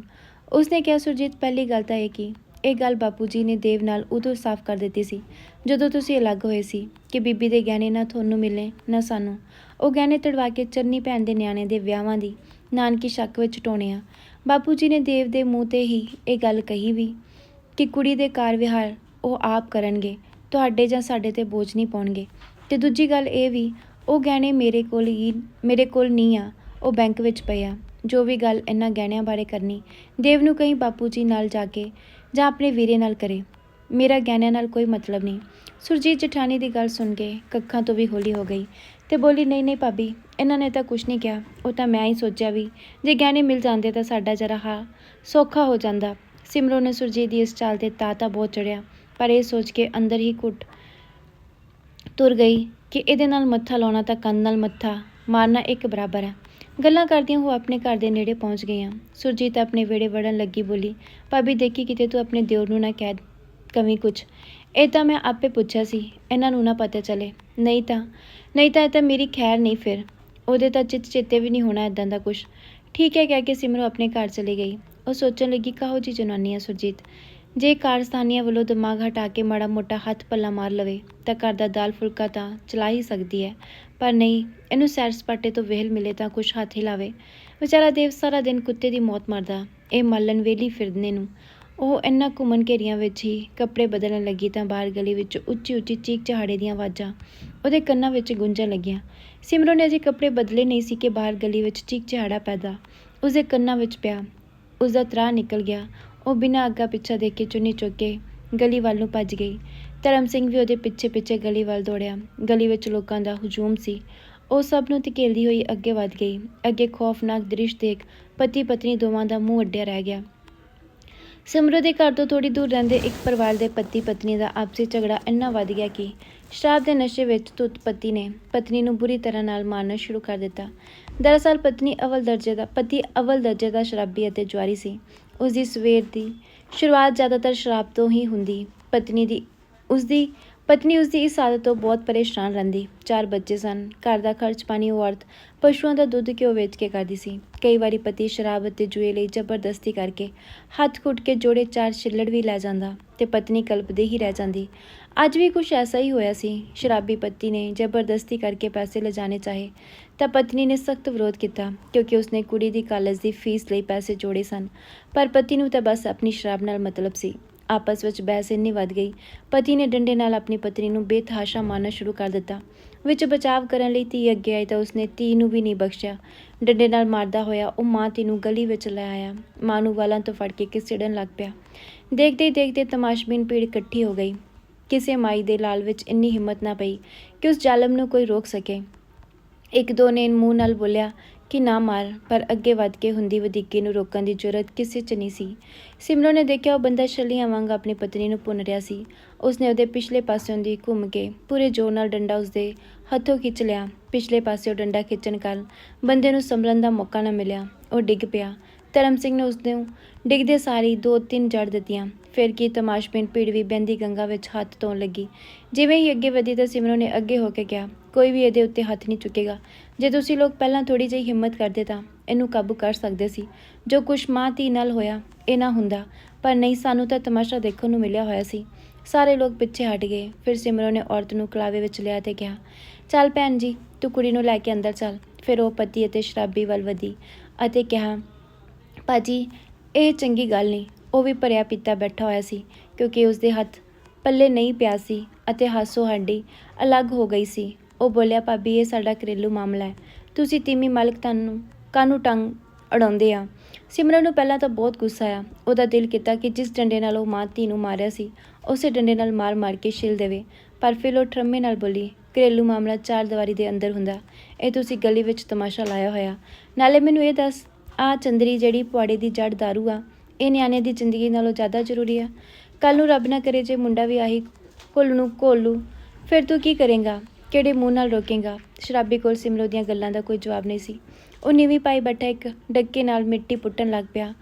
ਉਸਨੇ ਕਿਹਾ, ਸੁਰਜੀਤ, ਪਹਿਲੀ ਗੱਲ ਤਾਂ ਇਹ ਕਿ ਇਹ ਗੱਲ ਬਾਪੂ ਜੀ ਨੇ ਦੇਵ ਨਾਲ ਉਦੋਂ ਸਾਫ਼ ਕਰ ਦਿੱਤੀ ਸੀ, ਜਦੋਂ ਤੁਸੀਂ ਅਲੱਗ ਹੋਏ ਸੀ ਕਿ ਬੀਬੀ ਦੇ ਗਹਿਣੇ ਨਾ ਤੁਹਾਨੂੰ ਮਿਲੇ, ਨਾ ਸਾਨੂੰ। ਉਹ ਗਹਿਣੇ ਤੜਵਾ ਕੇ ਚਰਨੀ ਭੈਣ ਦੇ ਨਿਆਣੇ ਦੇ ਵਿਆਹਾਂ ਦੀ ਨਾਨਕੀ ਸ਼ੱਕ ਵਿੱਚ ਟੋਣੇ ਆ। ਬਾਪੂ ਜੀ ਨੇ ਦੇਵ ਦੇ ਮੂੰਹ ਤੇ ਹੀ ਇਹ ਗੱਲ ਕਹੀ ਵੀ ਕਿ ਕੁੜੀ ਦੇ ਕਾਰ ਵਿਹਾਰ ਉਹ ਆਪ ਕਰਨਗੇ, ਤੁਹਾਡੇ ਜਾਂ ਸਾਡੇ ਤੇ ਬੋਝ ਨਹੀਂ ਪਾਉਣਗੇ। ਤੇ ਦੂਜੀ ਗੱਲ ਇਹ ਵੀ, ਉਹ ਗਹਿਣੇ ਮੇਰੇ ਕੋਲ ਹੀ, ਮੇਰੇ ਕੋਲ ਨਹੀਂ ਆ, ਉਹ ਬੈਂਕ ਵਿੱਚ ਪਏ ਆ। ਜੋ ਵੀ ਗੱਲ ਇਹਨਾਂ ਗਹਿਣਿਆਂ ਬਾਰੇ ਕਰਨੀ, ਦੇਵ ਨੂੰ ਕਹੀਂ ਬਾਪੂ ਜੀ ਨਾਲ ਜਾ ਕੇ ਜਾਂ ਆਪਣੇ ਵੀਰੇ ਨਾਲ ਕਰੇ। ਮੇਰਾ ਗਹਿਣਿਆਂ ਨਾਲ ਕੋਈ ਮਤਲਬ ਨਹੀਂ। ਸੁਰਜੀਤ ਜਠਾਣੀ ਦੀ ਗੱਲ ਸੁਣ ਕੇ ਕੱਖਾਂ ਤੋਂ ਵੀ ਹੌਲੀ ਹੋ ਗਈ ਤੇ ਬੋਲੀ, ਨਹੀਂ ਨਹੀਂ ਭਾਬੀ, ਇਹਨਾਂ ਨੇ ਤਾਂ ਕੁਝ ਨਹੀਂ ਕਿਹਾ। ਉਹ ਤਾਂ ਮੈਂ ਹੀ ਸੋਚਿਆ ਵੀ, ਜੇ ਗਹਿਣੇ ਮਿਲ ਜਾਂਦੇ ਤਾਂ ਸਾਡਾ ਜਰਾ ਹਾ ਸੌਖਾ ਹੋ ਜਾਂਦਾ। ਸਿਮਰੋ ਨੇ ਸੁਰਜੀਤ ਦੀ ਇਸ ਚਾਲ ਤੇ ਤਾਤਾ ਬਹੁਤ ਚੜਿਆ, ਪਰ ਇਹ ਸੋਚ ਕੇ ਅੰਦਰ ਹੀ ਘੁੱਟ ਤੁਰ ਗਈ ਕਿ ਇਹਦੇ ਨਾਲ ਮੱਥਾ ਲਾਉਣਾ ਤਾਂ ਕੰਨ ਨਾਲ ਮੱਥਾ, ਮਾਰਨਾ ਇੱਕ ਬਰਾਬਰ ਹੈ। ਗੱਲਾਂ ਕਰਦੀਆਂ ਉਹ ਆਪਣੇ ਘਰ ਦੇ ਨੇੜੇ ਪਹੁੰਚ ਗਈਆਂ। ਸੁਰਜੀਤ ਆਪਣੇ ਵਿਹੜੇ ਵੜਨ ਲੱਗੀ ਬੋਲੀ ਭਾਬੀ ਦੇਖੀ ਕਿਤੇ ਤੂੰ ਆਪਣੇ ਦਿਓਰ ਨੂੰ ਨਾ ਕਹਿ ਕਵੀ ਕੁਛ। ਇਹ ਤਾਂ ਮੈਂ ਆਪੇ ਪੁੱਛਿਆ ਸੀ, ਇਹਨਾਂ ਨੂੰ ਨਾ ਪਤਾ ਚਲੇ। ਨਹੀਂ ਤਾਂ ਨਹੀਂ ਤਾਂ ਇਹ ਤਾਂ ਮੇਰੀ ਖੈਰ ਨਹੀਂ ਫਿਰ। ਉਹਦੇ ਤਾਂ ਚਿੱਤ ਚੇਤੇ ਵੀ ਨਹੀਂ ਹੋਣਾ ਇਦਾਂ ਦਾ ਕੁਛ। ਠੀਕ ਹੈ, ਕਹਿ ਕੇ ਸਿਮਰੋ ਆਪਣੇ ਘਰ ਚਲੀ ਗਈ। ਉਹ ਸੋਚਣ ਲੱਗੀ, ਕਹੋ ਜੀ ਜਨਾਨੀ ਹੈ ਸੁਰਜੀਤ। ਜੇ ਕਾਰਸਤਾਨੀਆਂ ਵੱਲੋਂ ਦਿਮਾਗ ਹਟਾ ਕੇ ਮਾੜਾ ਮੋਟਾ ਹੱਥ ਪੱਲਾ ਮਾਰ ਲਵੇ, ਤਾਂ ਘਰ ਦਾ ਦਾਲ ਫੁਲਕਾ ਤਾਂ ਚਲਾ ਹੀ ਸਕਦੀ ਹੈ। ਪਰ ਨਹੀਂ, ਇਹਨੂੰ ਸੈਰ ਸਪਾਟੇ ਤੋਂ ਵਿਹਲ ਮਿਲੇ ਤਾਂ ਕੁਛ ਹੱਥ ਹੀ ਲਾਵੇ। ਵਿਚਾਰਾ ਦੇਵ ਸਾਰਾ ਦਿਨ ਕੁੱਤੇ ਦੀ ਮੌਤ ਮਰਦਾ। ਇਹ ਮਾਲਣ ਵੇਲੀ ਫਿਰਨੇ ਨੂੰ। ਉਹ ਇੰਨਾ ਘੁੰਮਣ ਘੇਰੀਆਂ ਵਿੱਚ ਹੀ ਕੱਪੜੇ ਬਦਲਣ ਲੱਗੀ ਤਾਂ ਬਾਹਰ ਗਲੀ ਵਿੱਚ ਉੱਚੀ ਉੱਚੀ ਚੀਕ ਚਹਾੜੇ ਦੀਆਂ ਆਵਾਜ਼ਾਂ ਉਹਦੇ ਕੰਨਾਂ ਵਿੱਚ ਗੂੰਜਣ ਲੱਗੀਆਂ। ਸਿਮਰਨ ਨੇ ਅਜੇ ਕੱਪੜੇ ਬਦਲੇ ਨਹੀਂ ਸੀ ਕਿ ਬਾਹਰ ਗਲੀ ਵਿੱਚ ਚੀਕ ਚਹਾੜਾ ਪੈਦਾ। ਉਸਦੇ ਕੰਨਾਂ ਵਿੱਚ ਪਿਆ। ਉਸਦਾ ਤਰਾ ਨਿਕਲ ਗਿਆ। ਉਹ ਬਿਨਾਂ ਅੱਗਾ ਪਿੱਛਾ ਦੇਖ ਕੇ ਚੁੰਨੀ ਚੁੱਕ ਕੇ ਗਲੀ ਵੱਲ ਨੂੰ ਭੱਜ ਗਈ। ਧਰਮ ਸਿੰਘ ਵੀ ਉਹਦੇ ਪਿੱਛੇ ਪਿੱਛੇ ਗਲੀ ਵੱਲ ਦੌੜਿਆ। ਗਲੀ ਵਿੱਚ ਲੋਕਾਂ ਦਾ ਹਜੂਮ ਸੀ। ਉਹ ਸਭ ਨੂੰ ਧਕੇਲਦੀ ਹੋਈ ਅੱਗੇ ਵੱਧ ਗਈ। ਅੱਗੇ ਖੌਫਨਾਕ ਦ੍ਰਿਸ਼ ਦੇਖ ਪਤੀ ਪਤਨੀ ਦੋਵਾਂ ਦਾ ਮੂੰਹ ਅੱਡਿਆ ਰਹਿ ਗਿਆ। ਸਿਮਰੋ ਦੇ ਘਰ ਤੋਂ ਥੋੜੀ ਦੂਰ ਰਹਿੰਦੇ ਇੱਕ ਪਰਿਵਾਰ ਦੇ ਪਤੀ ਪਤਨੀ ਦਾ ਆਪਸੀ ਝਗੜਾ ਇੰਨਾ ਵੱਧ ਗਿਆ ਕਿ ਸ਼ਰਾਬ ਦੇ ਨਸ਼ੇ ਵਿੱਚ ਧੁੱਤ ਪਤੀ ਨੇ ਪਤਨੀ ਨੂੰ ਬੁਰੀ ਤਰ੍ਹਾਂ ਨਾਲ ਮਾਰਨਾ ਸ਼ੁਰੂ ਕਰ ਦਿੱਤਾ। ਦਰਅਸਲ ਪਤਨੀ ਅਵਲ ਦਰਜੇ ਦਾ ਪਤੀ ਅਵਲ ਦਰਜੇ ਦਾ ਸ਼ਰਾਬੀ ਅਤੇ ਜੁਆਰੀ ਸੀ। ਉਸ ਦੀ ਸਵੇਰ ਦੀ ਸ਼ੁਰੂਆਤ ਜ਼ਿਆਦਾਤਰ ਸ਼ਰਾਬ ਤੋਂ ਹੀ ਹੁੰਦੀ। ਪਤਨੀ ਦੀ ਉਸ ਦੀ ਪਤਨੀ ਉਸ ਦੀ ਇਸ ਆਦਤ ਤੋਂ ਬਹੁਤ ਪਰੇਸ਼ਾਨ ਰਹਿੰਦੀ। ਚਾਰ ਬੱਚੇ ਸਨ। ਘਰ ਦਾ ਖਰਚ ਪਾਣੀ ਉਹ ਔਰਤ, ਪਸ਼ੂਆਂ ਦਾ ਦੁੱਧ ਘਿਓ ਵੇਚ ਕੇ ਕਰਦੀ ਸੀ। ਕਈ ਵਾਰੀ ਪਤੀ ਸ਼ਰਾਬ ਅਤੇ ਜੂਏ ਲਈ ਜ਼ਬਰਦਸਤੀ ਕਰਕੇ ਹੱਥ ਘੁੱਟ ਕੇ ਜੋੜੇ ਚਾਰ ਛਿੱਲੜ ਵੀ ਲੈ ਜਾਂਦਾ ਤੇ ਪਤਨੀ ਕਲਪਦੇ ਹੀ ਰਹਿ ਜਾਂਦੀ। ਅੱਜ ਵੀ ਕੁਝ ਐਸਾ ਹੀ ਹੋਇਆ ਸੀ। ਸ਼ਰਾਬੀ ਪਤੀ ਨੇ ਜ਼ਬਰਦਸਤੀ ਕਰਕੇ ਪੈਸੇ ਲਿਜਾਣੇ ਚਾਹੇ ਤਾਂ ਪਤਨੀ ਨੇ ਸਖਤ ਵਿਰੋਧ ਕੀਤਾ ਕਿਉਂਕਿ ਉਸਨੇ ਕੁੜੀ ਦੀ ਕਾਲਜ ਦੀ ਫੀਸ ਲਈ ਪੈਸੇ ਜੋੜੇ ਸਨ। ਪਰ ਪਤੀ ਨੂੰ ਤਾਂ ਬਸ ਆਪਣੀ ਸ਼ਰਾਬ ਨਾਲ ਮਤਲਬ ਸੀ। ਆਪਸ ਵਿੱਚ ਬਹਿਸ ਇੰਨੀ ਵੱਧ ਗਈ। ਪਤੀ ਨੇ ਡੰਡੇ ਨਾਲ ਆਪਣੀ ਪਤਨੀ ਨੂੰ ਬੇਤਹਾਸ਼ਾ ਮਾਰਨਾ ਸ਼ੁਰੂ ਕਰ ਦਿੱਤਾ। ਵਿੱਚ ਬਚਾਵ ਕਰਨ ਲਈ ਧੀ ਅੱਗੇ ਆਈ ਤਾਂ ਉਸਨੇ ਧੀ ਨੂੰ ਵੀ ਨਹੀਂ ਬਖਸ਼ਿਆ। ਡੰਡੇ ਨਾਲ ਮਾਰਦਾ ਹੋਇਆ ਉਹ ਮਾਂ ਧੀ ਨੂੰ ਗਲੀ ਵਿੱਚ ਲੈ ਆਇਆ। ਮਾਂ ਨੂੰ ਵਾਲਾਂ ਤੋਂ ਫੜ ਕੇ ਕਿਸੜਨ ਲੱਗ ਪਿਆ। ਦੇਖਦੇ ਹੀ ਦੇਖਦੇ ਤਮਾਸ਼ਬੀਨ ਭੀੜ ਇਕੱਠੀ ਹੋ ਗਈ। ਕਿਸੇ ਮਾਈ ਦੇ ਲਾਲ ਵਿੱਚ ਇੰਨੀ ਹਿੰਮਤ ਨਾ ਪਈ ਕਿ ਉਸ ਜ਼ਾਲਮ ਨੂੰ ਕੋਈ ਰੋਕ ਸਕੇ। ਇੱਕ ਦੋ ਨੇ ਮੂੰਹ ਨਾਲ ਬੋਲਿਆ ਕਿ ਨਾ ਮਾਰ, ਪਰ ਅੱਗੇ ਵੱਧ ਕੇ ਹੁੰਦੀ ਵਧੀਕੀ ਨੂੰ ਰੋਕਣ ਦੀ ਜ਼ਰੂਰਤ ਕਿਸੇ 'ਚ ਨਹੀਂ ਸੀ। ਸਿਮਰੋ ਨੇ ਦੇਖਿਆ ਉਹ ਬੰਦਾ ਛੱਲੀਆਂ ਵਾਂਗ ਆਪਣੀ ਪਤਨੀ ਨੂੰ ਭੁੰਨ ਰਿਹਾ ਸੀ। ਉਸਨੇ ਉਹਦੇ ਪਿਛਲੇ ਪਾਸਿਓਂ ਦੀ ਘੁੰਮ ਕੇ ਪੂਰੇ ਜ਼ੋਰ ਨਾਲ ਡੰਡਾ ਉਸਦੇ ਹੱਥੋਂ ਖਿੱਚ ਲਿਆ। ਪਿਛਲੇ ਪਾਸਿਓਂ ਡੰਡਾ ਖਿੱਚਣ ਕਾਰਨ ਬੰਦੇ ਨੂੰ ਸੰਭਲਣ ਦਾ ਮੌਕਾ ਨਾ ਮਿਲਿਆ। ਉਹ ਡਿੱਗ ਪਿਆ। ਧਰਮ ਸਿੰਘ ਨੇ ਉਸ ਨੂੰ ਡਿੱਗਦੇ ਸਾਰੀ ਦੋ ਤਿੰਨ ਜੜ ਦਿੱਤੀਆਂ। ਫਿਰ ਕੀ ਤਮਾਸ਼ ਪਿੰਡ ਭੀੜ ਵੀ ਬਹਿੰਦੀ ਗੰਗਾ ਵਿੱਚ ਹੱਥ ਧੋਣ ਲੱਗੀ। ਜਿਵੇਂ ਹੀ ਅੱਗੇ ਵਧੀ ਤਾਂ ਸਿਮਰੋ ਨੇ ਅੱਗੇ ਹੋ ਕੇ ਕਿਹਾ, ਕੋਈ ਵੀ ਇਹਦੇ ਉੱਤੇ ਹੱਥ ਨਹੀਂ ਚੁੱਕੇਗਾ। ਜੇ ਤੁਸੀਂ ਲੋਕ ਪਹਿਲਾਂ ਥੋੜੀ ਜਿਹੀ ਹਿੰਮਤ ਕਰਦੇ ਤਾਂ ਇਹਨੂੰ ਕਾਬੂ ਕਰ ਸਕਦੇ ਸੀ। ਜੋ ਕੁਛ ਮਾਂ ਧੀ ਨਾਲ ਹੋਇਆ, ਇਹ ਨਾ ਹੁੰਦਾ। ਪਰ ਨਹੀਂ, ਸਾਨੂੰ ਤਾਂ ਤਮਾਸ਼ਾ ਦੇਖਣ ਨੂੰ ਮਿਲਿਆ ਹੋਇਆ ਸੀ। ਸਾਰੇ ਲੋਕ ਪਿੱਛੇ ਹਟ ਗਏ। ਫਿਰ ਸਿਮਰੋ ਨੇ ਔਰਤ ਨੂੰ ਕਲਾਵੇ ਵਿੱਚ ਲਿਆ ਤੇ ਕਿਹਾ, ਚੱਲ ਭੈਣ ਜੀ, ਤੂੰ ਕੁੜੀ ਨੂੰ ਲੈ ਕੇ ਅੰਦਰ ਚੱਲ। ਫਿਰ ਉਹ ਪਤੀ ਅਤੇ ਸ਼ਰਾਬੀ ਵੱਲ ਵਧੀ ਅਤੇ ਕਿਹਾ, ਭਾਜੀ, ਇਹ ਚੰਗੀ ਗੱਲ ਨਹੀਂ। ਉਹ ਵੀ ਭਰਿਆ ਪੀਤਾ ਬੈਠਾ ਹੋਇਆ ਸੀ, ਕਿਉਂਕਿ ਉਸ ਦੇ ਹੱਥ ਪੱਲੇ ਨਹੀਂ ਪਿਆ ਸੀ ਅਤੇ ਹਾਸੋ ਹੱਡੀ ਅਲੱਗ ਹੋ ਗਈ ਸੀ। ਉਹ ਬੋਲਿਆ, ਭਾਬੀ, ਇਹ ਸਾਡਾ ਘਰੇਲੂ ਮਾਮਲਾ ਹੈ। ਤੁਸੀਂ ਤੀਮੀ ਮਾਲਕ ਤੁਹਾਨੂੰ ਕਾਨੂੰ ਟੰਗ ਅੜਾਉਂਦੇ ਆ? ਸਿਮਰਨ ਨੂੰ ਪਹਿਲਾਂ ਤਾਂ ਬਹੁਤ ਗੁੱਸਾ ਆਇਆ। ਉਹਦਾ ਦਿਲ ਕੀਤਾ ਕਿ ਜਿਸ ਡੰਡੇ ਨਾਲ ਉਹ ਮਾਂ ਧੀ ਨੂੰ ਮਾਰਿਆ ਸੀ, ਉਸੇ ਡੰਡੇ ਨਾਲ ਮਾਰ ਮਾਰ ਕੇ ਛਿਲ ਦੇਵੇ। ਪਰ ਫਿਰ ਉਹ ਠਰਮੇ ਨਾਲ ਬੋਲੀ, ਘਰੇਲੂ ਮਾਮਲਾ ਚਾਰ ਦੀਵਾਰੀ ਦੇ ਅੰਦਰ ਹੁੰਦਾ। ਇਹ ਤੁਸੀਂ ਗਲੀ ਵਿੱਚ ਤਮਾਸ਼ਾ ਲਾਇਆ ਹੋਇਆ। ਨਾਲੇ ਮੈਨੂੰ ਇਹ ਦੱਸ ਆ ਚੰਦਰੀ ਜਿਹੜੀ ਪੁਆੜੇ ਦੀ ਜੜ ਦਾਰੂ ਆ ਇਹ ਨਿਆਣੇ ਦੀ ਜ਼ਿੰਦਗੀ ਨਾਲੋਂ ਜ਼ਿਆਦਾ ਜ਼ਰੂਰੀ ਆ। ਕੱਲ ਨੂੰ ਰੱਬ ਨਾ ਕਰੇ ਜੇ ਮੁੰਡਾ ਵੀ ਆਹੀ ਘੁੱਲ ਨੂੰ ਘੋਲ ਫਿਰ ਤੂੰ ਕੀ ਕਰੇਂਗਾ? ਕਿਹੜੇ ਮੂੰਹ ਨਾਲ ਰੋਕੇਗਾ? ਸ਼ਰਾਬੀ ਕੋਲ ਸਿਮਰੋ ਦੀਆਂ ਗੱਲਾਂ ਦਾ ਕੋਈ ਜਵਾਬ ਨਹੀਂ ਸੀ। ਉਹ ਨੀਵੀਂ ਪਾਈ ਬੈਠਾ ਇੱਕ ਡੱਕੇ ਨਾਲ ਮਿੱਟੀ ਪੁੱਟਣ ਲੱਗ ਪਿਆ।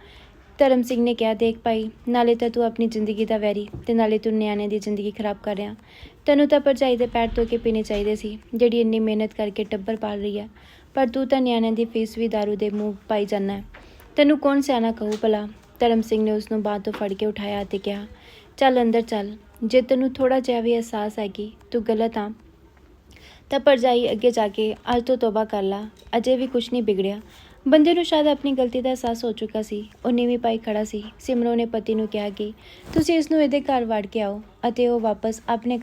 ਧਰਮ ਸਿੰਘ ਨੇ ਕਿਹਾ, ਦੇਖ ਭਾਈ, ਨਾਲੇ ਤਾਂ ਤੂੰ ਆਪਣੀ ਜ਼ਿੰਦਗੀ ਦਾ ਵੈਰੀ ਤੇ ਨਾਲੇ ਤੂੰ ਨਿਆਣੇ ਦੀ ਜ਼ਿੰਦਗੀ ਖਰਾਬ ਕਰ ਰਿਹਾ। ਤੈਨੂੰ ਤਾਂ ਭਰਜਾਈ ਦੇ ਪੈਰ ਧੋ ਕੇ ਪੀਣੇ ਚਾਹੀਦੇ ਸੀ, ਜਿਹੜੀ ਇੰਨੀ ਮਿਹਨਤ ਕਰਕੇ ਟੱਬਰ ਪਾਲ ਰਹੀ ਹੈ ਪਰ ਤੂੰ ਤਾਂ ਨਿਆਣਿਆਂ ਦੀ ਫੀਸ ਵੀ ਦਾਰੂ ਦੇ ਮੂੰਹ ਪਾਈ ਜਾਂਦਾ ਤੈਨੂੰ ਕੌਣ ਸਿਆਣਾ ਕਹੂ ਭਲਾ? ਧਰਮ ਸਿੰਘ ਨੇ ਉਸ ਨੂੰ ਬਾਹ ਤੋਂ ਫੜ ਕੇ ਉਠਾਇਆ ਅਤੇ ਕਿਹਾ, ਚੱਲ ਅੰਦਰ ਚੱਲ, ਜੇ ਤੈਨੂੰ ਥੋੜਾ ਜਿਹਾ ਵੀ ਅਹਿਸਾਸ ਹੈ ਕਿ ਤੂੰ ਗਲਤ ਆ। ਤਾਂ ਭਰਜਾਈ ਅੱਗੇ ਜਾ ਕੇ, ਅੱਜ ਤੋਂ ਤੋਬਾ ਕਰ ਲਾ, ਅਜੇ ਵੀ ਕੁਝ ਨਹੀਂ ਬਿਗੜਿਆ ਬੰਦੇ ਨੂੰ ਸ਼ਾਇਦ ਆਪਣੀ ਗਲਤੀ ਦਾ ਅਹਿਸਾਸ ਹੋ ਚੁੱਕਾ ਸੀ, ਉਹ ਨੀਵੀਂ ਪਾਈ ਖੜਾ ਸੀ। ਸਿਮਰੋ ਨੇ ਪਤੀ ਨੂੰ ਕਿਹਾ ਕਿ ਤੁਸੀਂ ਇਸ ਨੂੰ ਇਹਦੇ ਘਰ ਵੜ ਕੇ ਆਓ ਅਤੇ ਉਹ ਵਾਪਸ ਆਪਣੇ